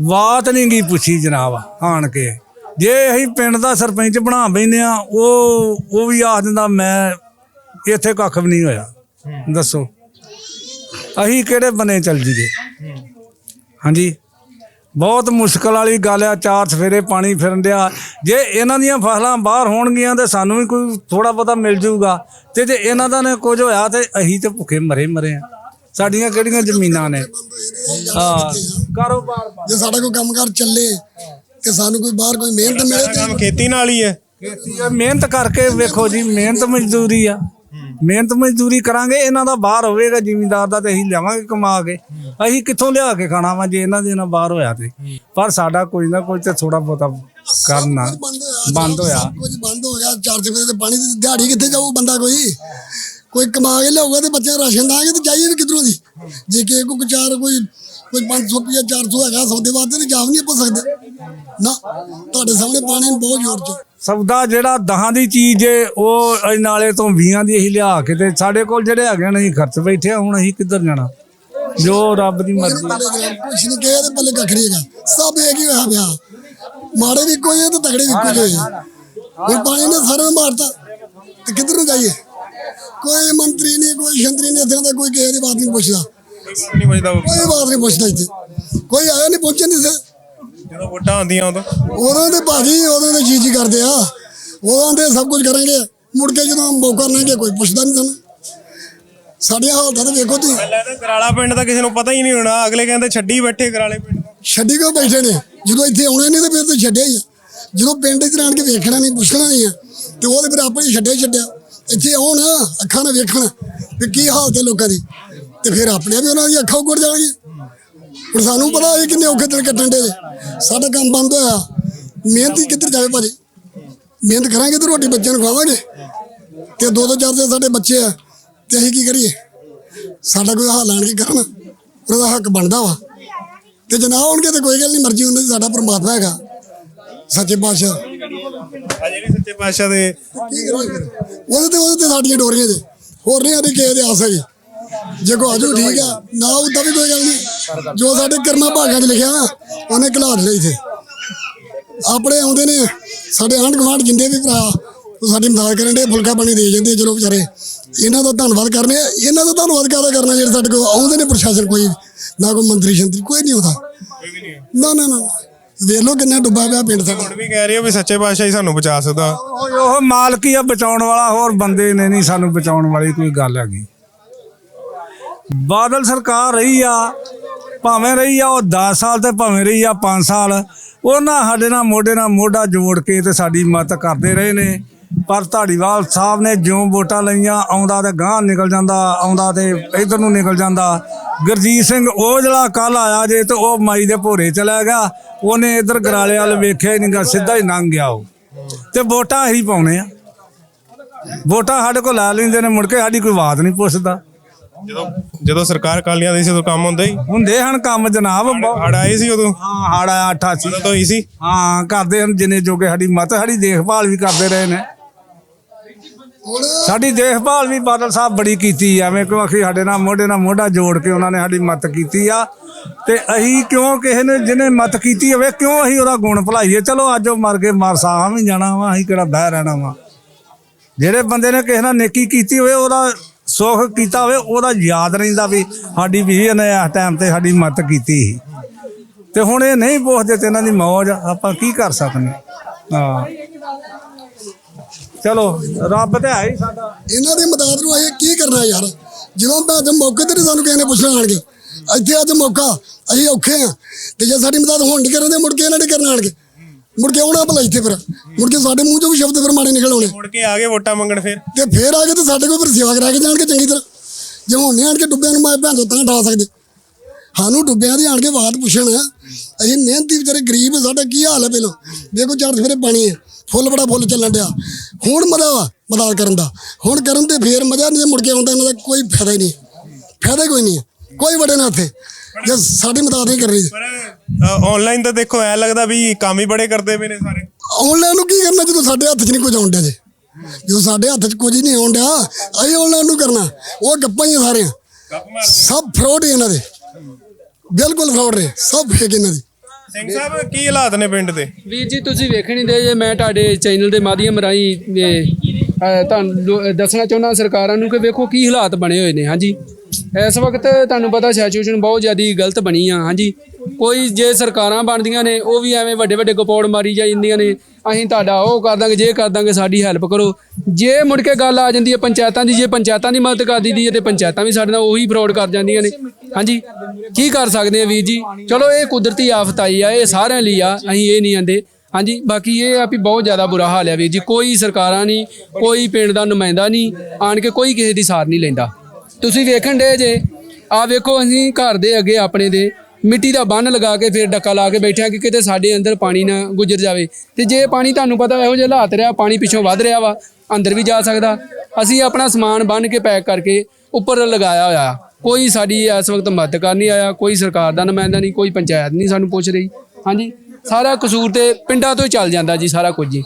ਬਾਤ ਨਹੀਂ ਗਈ ਪੁੱਛੀ ਜਨਾਬ ਆਣ ਕੇ। ਜੇ ਅਸੀਂ ਪਿੰਡ ਦਾ ਸਰਪੰਚ ਬਣਾ ਬੈਨੇ ਆ ਉਹ ਉਹ ਵੀ ਆਖ ਦਿੰਦਾ ਮੈਂ ਇੱਥੇ ਕੱਖ ਵੀ ਨਹੀਂ ਹੋਇਆ। ਦੱਸੋ। ਅਸੀਂ ਕਿਹੜੇ ਬਨੇ ਚੱਲ ਜੀਏ? ਹਾਂਜੀ। ਬਹੁਤ ਮੁਸ਼ਕਲ ਵਾਲੀ ਗੱਲ ਆ ਚਾਰ ਸਵੇਰੇ ਪਾਣੀ ਫਿਰਨ ਡਿਆ। ਜੇ ਇਹਨਾਂ ਦੀਆਂ ਫਸਲਾਂ ਬਾਹਰ ਹੋਣਗੀਆਂ ਤੇ ਸਾਨੂੰ ਵੀ ਕੋਈ ਥੋੜਾ ਬਹੁਤਾ ਮਿਲ ਜਾਊਗਾ ਤੇ ਜੇ ਇਹਨਾਂ ਦਾ ਨੇ ਕੁਝ ਹੋਇਆ ਤੇ ਅਸੀਂ ਤੇ ਭੁੱਖੇ ਮਰੇ ਮਰੇ ਆ। ਸਾਡੀਆਂ ਕਿਹੜੀਆਂ ਜ਼ਮੀਨਾਂ ਨੇ? ਹਾਂ ਕਾਰੋਬਾਰ ਜੇ ਸਾਡਾ ਕੋਈ ਕੰਮਕਾਰ ਚੱਲੇ ਤੇ ਸਾਨੂੰ ਕੋਈ ਬਾਹਰ ਕੋਈ ਮਿਹਨਤ ਮਿਲੇ ਤੇ ਕੰਮ ਖੇਤੀ ਨਾਲ ਹੀ ਹੈ। ਖੇਤੀ ਆ ਮਿਹਨਤ ਕਰਕੇ ਵੇਖੋ ਜੀ ਮਿਹਨਤ ਮਜ਼ਦੂਰੀ ਆ। ਮਿਹਨਤ ਮਜ਼ਦੂਰੀ ਕਰਾਂਗੇ, ਇਹਨਾਂ ਦਾ ਬਾਹਰ ਹੋਵੇਗਾ ਜ਼ਿਮੀਂਦਾਰ ਦਾ ਤੇ ਅਸੀਂ ਲਿਆਵਾਂਗੇ ਕਮਾ ਕੇ। ਅਸੀਂ ਕਿੱਥੋਂ ਲਿਆ ਕੇ ਖਾਣਾ ਵਾ ਜੇ ਇਹਨਾਂ ਦੇ ਨਾਲ ਬਾਹਰ ਹੋਇਆ ਤੇ। ਪਰ ਸਾਡਾ ਕੋਈ ਨਾ ਕੋਈ ਤੇ ਥੋੜਾ ਬਹੁਤਾ ਕਰਨਾ ਬੰਦ ਹੋਇਆ। ਕੁਝ ਬੰਦ ਹੋ ਗਿਆ, ਚਾਰ ਸਵੇਰੇ ਤੇ ਪਾਣੀ ਦੀ ਦਿਹਾੜੀ ਕਿੱਥੇ ਜਾਊ ਬੰਦਾ ਕੋਈ? ਕੋਈ ਕਮਾ ਕੇ ਲਿਆਊਗਾ ਤੇ ਬੱਚਾ ਰਾਸ਼ਨ ਦਾਂਗੇ ਤੇ ਜਾਈਏ ਵੀ ਕਿਧਰੋਂ ਦੀ? ਜੇ ਕਿਸੇ ਕੋ ਵਿਚਾਰ ਕੋਈ ਕੋਈ 500 ਰੁਪਇਆ 400 ਹੈਗਾ, ਸੌਦੇ ਵਾਸਤੇ ਤੇ ਜਾ ਵੀ ਨਹੀਂ ਆਪਾਂ ਸਕਦੇ। ਨਾ, ਤੁਹਾਡੇ ਸਾਹਮਣੇ ਪਾਣੀ ਬਹੁਤ ਜ਼ੋਰ ਚ। ਸੌਦਾ ਜਿਹੜਾ ਦਹਾਂ ਦੀ ਚੀਜ਼ ਏ ਉਹ ਅਸੀਂ ਨਾਲੇ ਤੋਂ 20 ਦੀ ਅਸੀਂ ਲਿਆ ਕੇ ਤੇ ਸਾਡੇ ਕੋਲ ਜਿਹੜੇ ਹੈਗੇ ਨੇ ਅਸੀਂ ਖਰਚ ਬੈਠੇ ਆ, ਹੁਣ ਅਸੀਂ ਕਿੱਧਰ ਜਾਣਾ? ਜੋ ਰੱਬ ਦੀ ਮਰਜ਼ੀ ਕੁਛ ਨਹੀਂ ਕਹੇ ਤੇ ਪੱਲੇ ਕੱਖ ਨਹੀਂ ਹੈਗਾ। ਸਭ ਇੱਕ ਹੀ ਹੋਇਆ ਪਿਆ? ਮਾੜੇ ਵੀ ਕੋਈ ਹੈ ਤੇ ਤਗੜੇ ਵੀ ਕੋਈ ਹੈ ਹੁਣ ਪਾਣੀ ਨੇ ਸਾਰੇ ਨੂੰ ਮਾਰਤਾ। ਤੇ ਕਿੱਧਰ ਨੂੰ ਜਾਈਏ? ਕੋਈ ਮੰਤਰੀ ਨਹੀਂ ਕੋਈ ਸ਼ੰਤਰੀ ਨਹੀਂ ਇੱਥੇ ਦਾ ਕੋਈ ਕਿਸੇ ਦੀ ਬਾਤ ਨਹੀਂ ਪੁੱਛਦਾ। ਕੋਈ ਬਾਤ ਨਹੀਂ ਪੁੱਛਦਾ। ਇੱਥੇ। ਕੋਈ ਆਇਆ ਨਹੀਂ ਪਹੁੰਚਿਆ ਨਹੀਂ ਸੀ ਜਦੋਂ ਵੋਟਾਂ ਆਉਂਦੀਆਂ ਉਦੋਂ? ਉਦੋਂ ਤੇ ਭਾਜੀ ਉਦੋਂ ਤੇ ਚੀਜ਼ ਕਰਦੇ ਆ। ਉਦੋਂ ਤੇ ਸਭ ਕੁਝ ਕਰਾਂਗੇ। ਮੁੜ ਕੇ ਜਦੋਂ ਮੌਕਾ ਲੈਣਗੇ ਕੋਈ ਪੁੱਛਦਾ ਨਹੀਂ ਸਾਨੂੰ। ਸਾਡੀਆਂ ਹਾਲਤਾਂ ਤੇ ਵੇਖੋ ਤੁਸੀਂ। ਪਹਿਲਾਂ ਤਾਂ ਕਰਾਲਾ ਪਿੰਡ ਦਾ ਕਿਸੇ ਨੂੰ ਪਤਾ ਹੀ ਨਹੀਂ ਹੋਣਾ। ਅਗਲੇ ਕਹਿੰਦੇ ਛੱਡੀ ਬੈਠੇ ਕਰਾਲੇ ਪਿੰਡ ਨੂੰ। ਛੱਡੀ ਕਿਉਂ ਬੈਠੇ ਨੇ? ਜਦੋਂ ਇੱਥੇ ਆਉਣਾ ਨਹੀਂ ਤੇ ਫਿਰ ਤਾਂ ਛੱਡਿਆ ਹੀ ਆ। ਜਦੋਂ ਪਿੰਡ 'ਚ ਆਣ ਕੇ ਵੇਖਣਾ ਨਹੀਂ ਪੁੱਛਣਾ ਨਹੀਂ ਆ। ਤੇ ਉਹ ਤੇ ਫਿਰ ਆਪੇ ਹੀ ਛੱਡਿਆ ਛੱਡਿਆ। ਇੱਥੇ ਆਉਣ ਅੱਖਾਂ ਨਾਲ ਵੇਖਣ ਵੀ ਕੀ ਹਾਲਤ ਹੈ ਲੋਕਾਂ ਦੀ। ਤੇ ਫਿਰ ਆਪਣੇ ਵੀ ਉਹਨਾਂ ਦੀ ਅੱਖਾਂ ਉੱਗੜ ਜਾਣਗੀਆਂ। ਹੁਣ ਸਾਨੂੰ ਪਤਾ ਹੈ ਕਿੰਨੇ ਔਖੇ ਦਿਨ ਕੱਟਣ ਦੇ ਸਾਡਾ ਕੰਮ ਬੰਦ ਹੋਇਆ। ਮਿਹਨਤ ਕਿੱਧਰ ਜਾਵੇ ਭਾਜੀ? ਮਿਹਨਤ ਕਰਾਂਗੇ ਤੇ ਰੋਟੀ ਬੱਚਿਆਂ ਨੂੰ ਖਵਾਵਾਂਗੇ। ਤੇ ਦੋ ਦੋ ਚਾਰ ਚਾਰ ਸਾਡੇ ਬੱਚੇ ਆ ਤੇ ਅਸੀਂ ਕੀ ਕਰੀਏ? ਸਾਡਾ ਕੋਈ ਹਾਲ ਆਣ ਕੇ ਕਰਨ? ਉਹਦਾ ਹੱਕ ਬਣਦਾ ਵਾ। ਤੇ ਜੇ ਨਾ ਆਉਣਗੇ ਤੇ ਕੋਈ ਗੱਲ ਨਹੀਂ ਮਰਜ਼ੀ ਉਹਨਾਂ ਦੀ ਸਾਡਾ ਪਰਮਾਤਮਾ ਹੈਗਾ। ਸੱਚੇ ਪਾਤਸ਼ਾਹ। ਅਜੇ ਵੀ ਸੱਚੇ ਪਾਤਸ਼ਾਹ ਦੇ ਕੀ ਉਹਦੇ ਤੇ ਉਹਦੇ ਤੇ ਸਾਡੀਆਂ ਡੋਰੀਆਂ ਦੇ ਹੋਰ ਨਹੀਂ ਸਾਡੀ ਕਿਸੇ ਦੇ ਆਸ ਹੈਗੀ। ਜੇ ਕੋ ਆਜੂ ਠੀਕ ਆ ਨਾ ਉਦਾਂ ਵੀ ਕੋਈ ਗੱਲ ਨਹੀਂ। ਜੋ ਸਾਡੇ ਕਰਮਾਂ ਭਾਗਾਂ 'ਚ ਲਿਖਿਆ ਨਾ ਉਹਨੇ ਘਲਾੜ ਲਈ ਇੱਥੇ। ਆਪਣੇ ਆਉਂਦੇ ਨੇ ਸਾਡੇ ਆਂਢ ਗੁਆਂਢ ਜਿੰਦੇ ਵੀ ਭਰਾ ਉਹ ਸਾਡੀ ਮਦਦ ਕਰਨ ਦੇ ਫੁਲਕਾ ਪਾਣੀ ਦੇ ਜਾਂਦੇ ਆ ਚਲੋ ਵਿਚਾਰੇ। ਇਹਨਾਂ ਦਾ ਧੰਨਵਾਦ ਕਰਨੇ ਆ ਇਹਨਾਂ ਦਾ ਧੰਨਵਾਦ ਕਾਹਦਾ ਕਰਨਾ ਜਿਹੜੇ ਸਾਡੇ ਕੋਲ ਆਉਂਦੇ ਨੇ ਪ੍ਰਸ਼ਾਸਨ ਕੋਈ ਨਾ ਕੋਈ ਮੰਤਰੀ ਸ਼ੰਤਰੀ ਕੋਈ ਨਹੀਂ ਆਉਂਦਾ ਨਾ ਨਾ ਨਾ ਵੇਖ ਲਓ ਕਿੰਨਾ ਡੁੱਬਾ ਪਿਆ ਪਿੰਡ ਸਾਡਾ। ਹੁਣ ਵੀ ਕਹਿ ਰਹੇ ਹੋ ਵੀ ਸੱਚੇ ਪਾਤਸ਼ਾਹ ਹੀ ਸਾਨੂੰ ਬਚਾ ਸਕਦਾ। ਉਹ ਉਹ ਮਾਲਕ ਹੀ ਆ ਬਚਾਉਣ ਵਾਲਾ ਹੋਰ ਬੰਦੇ ਨੇ ਨਹੀਂ ਸਾਨੂੰ ਬਚਾਉਣ ਵਾਲੀ ਕੋਈ ਗੱਲ ਹੈਗੀ। ਬਾਦਲ ਸਰਕਾਰ ਰਹੀ ਆ, ਭਾਵੇਂ ਰਹੀ ਆ, ਉਹ 10 ਸਾਲ ਤੇ ਭਾਵੇਂ ਰਹੀ ਆ 5 ਸਾਲ, ਉਹਨਾਂ ਸਾਡੇ ਨਾਲ ਮੋਢੇ ਨਾਲ ਮੋਢਾ ਜੋੜ ਕੇ ਤੇ ਸਾਡੀ ਮਦਦ ਕਰਦੇ ਰਹੇ ਨੇ। ਪਰ ਧਾੜੀਵਾਲ ਸਾਹਿਬ ਨੇ ਜਿਉਂ ਵੋਟਾਂ ਲਈਆਂ, ਆਉਂਦਾ ਤੇ ਗਾਂਹ ਨਿਕਲ ਜਾਂਦਾ, ਆਉਂਦਾ ਤੇ ਇਧਰ ਨੂੰ ਨਿਕਲ ਜਾਂਦਾ। ਗੁਰਜੀਤ ਸਿੰਘ ਉਹ ਜਿਹੜਾ ਕੱਲ ਆਇਆ ਜੇ ਤੇ ਉਹ ਮਾਈ ਦੇ ਭੋਰੇ ਚਲਾ ਗਿਆ। ਉਹਨੇ ਇਧਰ ਗਰਾਲੇ ਵਾਲ ਵੇਖਿਆ ਹੀ ਨਹੀਂਗਾ ਸਿੱਧਾ ਹੀ ਲੰਘ ਗਿਆ ਉਹ। ਤੇ ਵੋਟਾਂ ਅਸੀਂ ਪਾਉਣੇ ਆ। ਵੋਟਾਂ ਸਾਡੇ ਕੋਲ ਲੈ ਲੈਂਦੇ ਨੇ, ਮੁੜ ਕੇ ਸਾਡੀ ਕੋਈ ਬਾਤ ਨਹੀਂ ਪੁੱਛਦਾ। ਜਦੋਂ ਜਦੋਂ ਸਰਕਾਰ ਕਾਲੀਆਂ ਦੀ ਸੀ ਉਦੋਂ ਕੰਮ ਹੁੰਦਾ ਹੀ ਹੁੰਦੇ ਹਨ ਕੰਮ ਜਨਾਬ। ਹੜ ਆਏ ਸੀ ਉਦੋਂ? ਹਾਂ ਹੜ ਆਇਆ 88 ਉਦੋਂ ਤੋਂ ਹੀ ਸੀ? ਹਾਂ ਕਰਦੇ ਹਨ ਜਿੰਨੇ ਜੋਗੇ ਸਾਡੀ ਮਤ ਸਾਡੀ ਦੇਖਭਾਲ ਵੀ ਕਰਦੇ ਰਹੇ ਨੇ। ਸਾਡੀ ਦੇਖਭਾਲ ਵੀ ਬਾਦਲ ਸਾਹਿਬ ਬੜੀ ਕੀਤੀ ਆ, ਐਵੇਂ ਕਿਉਂ ਆਖੀ ਸਾਡੇ ਨਾਲ ਮੋਢੇ ਨਾਲ ਮੋਢਾ ਜੋੜ ਕੇ ਉਹਨਾਂ ਨੇ ਸਾਡੀ ਮਤ ਕੀਤੀ ਆ। ਤੇ ਅਸੀਂ ਕਿਉਂ ਕਿਸੇ ਨੇ ਜਿਹਨੇ ਮਤ ਕੀਤੀ ਹੋਵੇ ਕਿਉਂ ਅਸੀਂ ਉਹਦਾ ਗੁਣ ਭੁਲਾਈਏ? ਚਲੋ ਅੱਜ ਉਹ ਮਰ ਕੇ ਮਰ ਸਾਹਾਂ ਵੀ ਜਾਣਾ ਵਾ ਅਸੀਂ ਕਿਹੜਾ ਬਹਿ ਰਹਿਣਾ ਵਾ। ਜਿਹੜੇ ਬੰਦੇ ਨੇ ਕਿਸੇ ਨਾਲ ਨੇਕੀ ਕੀਤੀ ਹੋਵੇ ਉਹਦਾ ਸੁੱਖ ਕੀਤਾ ਹੋਵੇ, ਉਹਦਾ ਯਾਦ ਰਹਿੰਦਾ ਵੀ ਸਾਡੀ ਵੀ ਇਹਨੇ ਇਸ ਟਾਈਮ ਤੇ ਸਾਡੀ ਮਦਦ ਕੀਤੀ ਸੀ। ਤੇ ਹੁਣ ਇਹ ਨਹੀਂ ਪੁੱਛਦੇ ਤੇ ਇਹਨਾਂ ਦੀ ਮੌਜ ਆਪਾਂ ਕੀ ਕਰ ਸਕਦੇ ਹਾਂ। ਚਲੋ, ਰੱਬ ਤੇ ਹੈ ਹੀ ਸਾਡਾ। ਇਹਨਾਂ ਦੀ ਮਦਦ ਨੂੰ ਅਸੀਂ ਕੀ ਕਰਨਾ ਯਾਰ? ਜਦੋਂ ਤਾਂ ਅੱਜ ਮੌਕੇ ਤੇ ਸਾਨੂੰ ਕਿਸੇ ਨੇ ਪੁੱਛਣਾ ਆਣਗੇ ਇੱਥੇ ਅੱਜ ਮੌਕਾ, ਅਸੀਂ ਔਖੇ ਆ ਤੇ ਜੇ ਸਾਡੀ ਮਦਦ ਹੋਣ ਨਹੀਂ ਕਰਨ ਦੇ ਮੁੜ ਕੇ ਇਹਨਾਂ ਨੇ ਕਰਨਾ ਆਣਗੇ ਮੁੜ ਕੇ ਆਉਣਾ ਭਲਾ ਇੱਥੇ ਫਿਰ। ਮੁੜ ਕੇ ਸਾਡੇ ਮੂੰਹ ਚੋਂ ਵੀ ਸ਼ਬਦ ਫਿਰ ਮਾੜੇ ਨਿਕਲ ਆਉਣੇ। ਮੁੜ ਕੇ ਆ ਗਏ ਵੋਟਾਂ ਮੰਗਣ ਫਿਰ। ਤੇ ਫੇਰ ਆ ਕੇ ਤੇ ਸਾਡੇ ਕੋਲ ਫਿਰ ਸੇਵਾ ਕਰਾ ਕੇ ਜਾਣਗੇ ਚੰਗੀ ਤਰ੍ਹਾਂ। ਜੇ ਹੁਣ ਨਹੀਂ ਆਣ ਕੇ ਡੁੱਬਿਆਂ ਨੂੰ ਮੈਂ ਭੈਣ ਤੋਂ ਤਾਂ ਠਾ ਸਕਦੇ। ਸਾਨੂੰ ਡੁੱਬਿਆਂ ਦੀ ਆਣ ਕੇ ਬਾਤ ਪੁੱਛਣ ਅਸੀਂ ਮਿਹਨਤੀ ਵਿਚਾਰੇ ਗਰੀਬ ਸਾਡਾ ਕੀ ਹਾਲ ਹੈ ਪਹਿਲਾਂ? ਦੇਖੋ ਚਾਰ ਸਵੇਰੇ ਪਾਣੀ ਹੈ ਫੁੱਲ ਬੜਾ ਫੁੱਲ ਚੱਲਣ ਡਿਆ। ਹੁਣ ਮਜ਼ਾ ਵਾ ਮਦਦ ਕਰਨ ਦਾ। ਹੁਣ ਕਰਨ ਤੇ ਫੇਰ ਮਜ਼ਾ ਨਹੀਂ ਮੁੜ ਕੇ ਆਉਂਦਾ ਇਹਨਾਂ ਦਾ ਕੋਈ ਫਾਇਦਾ ਹੀ ਨਹੀਂ। ਫਾਇਦਾ ਕੋਈ ਨਹੀਂ ਕੋਈ ਵੜੇ ਨਾ ਇੱਥੇ। ਜੇ ਸਾਡੀ ਮਦਦ ਨਹੀਂ ਕਰ ਰਹੀ ਆਨਲਾਈਨ ਤਾਂ ਦੇਖੋ ਐ ਲੱਗਦਾ ਵੀ ਕੰਮ ਹੀ ਬੜੇ ਕਰਦੇ ਪਏ ਨੇ ਸਾਰੇ। ਆਨਲਾਈਨ ਨੂੰ ਕੀ ਕਰਨਾ ਜਦੋਂ ਸਾਡੇ ਹੱਥ 'ਚ ਨਹੀਂ ਕੁਝ ਆਉਣ ਡਿਆ ਜੇ? ਜਦੋਂ ਸਾਡੇ ਹੱਥ 'ਚ ਕੁਝ ਹੀ ਨਹੀਂ ਆਉਣ ਡਿਆ ਅਸੀਂ ਆਨਲਾਈਨ ਨੂੰ ਕਰਨਾ। ਉਹ ਗੱਪਾਂ ਹੀ ਆ ਸਾਰੀਆਂ। ਸਭ ਫਰਾਡ ਹੀ ਇਹਨਾਂ ਦੇ। ਬਿਲਕੁਲ ਫਰਾਡ ਨੇ। ਸਭ ਫੇਕ ਇਹਨਾਂ ਦੀ। ਸਿੰਘ ਸਾਹਿਬ ਕੀ ਹਾਲਾਤ ਨੇ ਪਿੰਡ ਦੇ? ਵੀਰ ਜੀ ਤੁਸੀਂ ਵੇਖਣ ਦੇ ਜੇ ਮੈਂ ਤੁਹਾਡੇ ਚੈਨਲ ਦੇ ਮਾਧਿਅਮ ਰਾਹੀਂ ਇਹ, ਅਹ, ਤੁਹਾਨੂੰ ਦੱਸਣਾ ਚਾਹੁੰਦਾ ਸਰਕਾਰਾਂ ਨੂੰ ਕਿ ਵੇਖੋ ਕੀ ਹਾਲਾਤ ਬਣੇ ਹੋਏ ਨੇ। ਹਾਂਜੀ। ਇਸ ਵਕਤ ਤੁਹਾਨੂੰ ਪਤਾ ਸਿਚੁਏਸ਼ਨ ਬਹੁਤ ਜ਼ਿਆਦਾ ਗਲਤ ਬਣੀ ਆ, ਹਾਂਜੀ। ਕੋਈ ਜੇ ਸਰਕਾਰਾਂ ਬਣਦੀਆਂ ਨੇ, ਉਹ ਵੀ ਐਵੇਂ ਵੱਡੇ ਵੱਡੇ ਗਪੌੜ ਮਾਰੀ ਜਾਂਦੀਆਂ ਨੇ, ਅਸੀਂ ਤੁਹਾਡਾ ਉਹ ਕਰ ਦਾਂਗੇ, ਜੇ ਕਰ ਦਾਂਗੇ, ਸਾਡੀ ਹੈਲਪ ਕਰੋ। ਜੇ ਮੁੜ ਕੇ ਗੱਲ ਆ ਜਾਂਦੀ ਹੈ ਪੰਚਾਇਤਾਂ ਦੀ, ਜੇ ਪੰਚਾਇਤਾਂ ਦੀ ਮਦਦ ਕਰ ਦਿੰਦੀ ਹੈ ਤੇ ਪੰਚਾਇਤਾਂ ਵੀ ਸਾਡੇ ਨਾਲ ਉਹੀ ਫਰਾਡ ਕਰ ਜਾਂਦੀਆਂ ਨੇ। ਹਾਂਜੀ, ਕੀ ਕਰ ਸਕਦੇ ਆ ਵੀਰ ਜੀ? ਚਲੋ, ਇਹ ਕੁਦਰਤੀ ਆਫਤ ਆਈ ਆ, ਇਹ ਸਾਰਿਆਂ ਲਈ ਆ, ਅਸੀਂ ਇਹ ਨਹੀਂ ਆਂਦੇ। ਹਾਂਜੀ, ਬਾਕੀ ਇਹ ਆ ਵੀ ਬਹੁਤ ਜ਼ਿਆਦਾ ਬੁਰਾ ਹਾਲ ਆ ਵੀਰ ਜੀ। ਕੋਈ ਸਰਕਾਰਾਂ ਨਹੀਂ, ਕੋਈ ਪਿੰਡ ਦਾ ਨੁਮਾਇੰਦਾ ਨਹੀਂ, ਆਣ ਕੇ ਕੋਈ ਕਿਸੇ ਦੀ ਸਾਰ ਨਹੀਂ ਲੈਂਦਾ। ਤੁਸੀਂ ਵੇਖਣ ਦੇ ਜੇ। ਆ ਵੇਖੋ, ਅਸੀਂ ਘਰ ਦੇ ਅੱਗੇ ਆਪਣੇ ਦੇ ਮਿੱਟੀ ਦਾ ਬੰਨ ਲਗਾ ਕੇ ਫਿਰ ਡੱਕਾ ਲਾ ਕੇ ਬੈਠਿਆ ਕਿ ਕਿਤੇ ਸਾਡੇ ਅੰਦਰ ਪਾਣੀ ਨਾ ਗੁਜ਼ਰ ਜਾਵੇ। ਤੇ ਜੇ ਪਾਣੀ ਤੁਹਾਨੂੰ ਪਤਾ ਇਹੋ ਜਿਹਾ ਹਾਲਾਤ ਰਿਹਾ, ਪਾਣੀ ਪਿੱਛੋਂ ਵੱਧ ਰਿਹਾ ਵਾ, ਅੰਦਰ ਵੀ ਜਾ ਸਕਦਾ। ਅਸੀਂ ਆਪਣਾ ਸਮਾਨ ਬੰਨ ਕੇ ਪੈਕ ਕਰਕੇ ਉੱਪਰ ਲਗਾਇਆ ਹੋਇਆ। ਕੋਈ ਸਾਡੀ ਇਸ ਵਕਤ ਮਦਦ ਕਰ ਨਹੀਂ ਆਇਆ, ਕੋਈ ਸਰਕਾਰ ਦਾ ਨੁਮਾਇੰਦਾ ਨਹੀਂ, ਕੋਈ ਪੰਚਾਇਤ ਨਹੀਂ ਸਾਨੂੰ ਪੁੱਛ ਰਹੀ। ਹਾਂਜੀ, ਸਾਰਾ ਕਸੂਰ ਤੇ ਪਿੰਡਾਂ ਤੋਂ ਹੀ ਚੱਲ ਜਾਂਦਾ ਜੀ, ਸਾਰਾ ਕੁਝ ਜੀ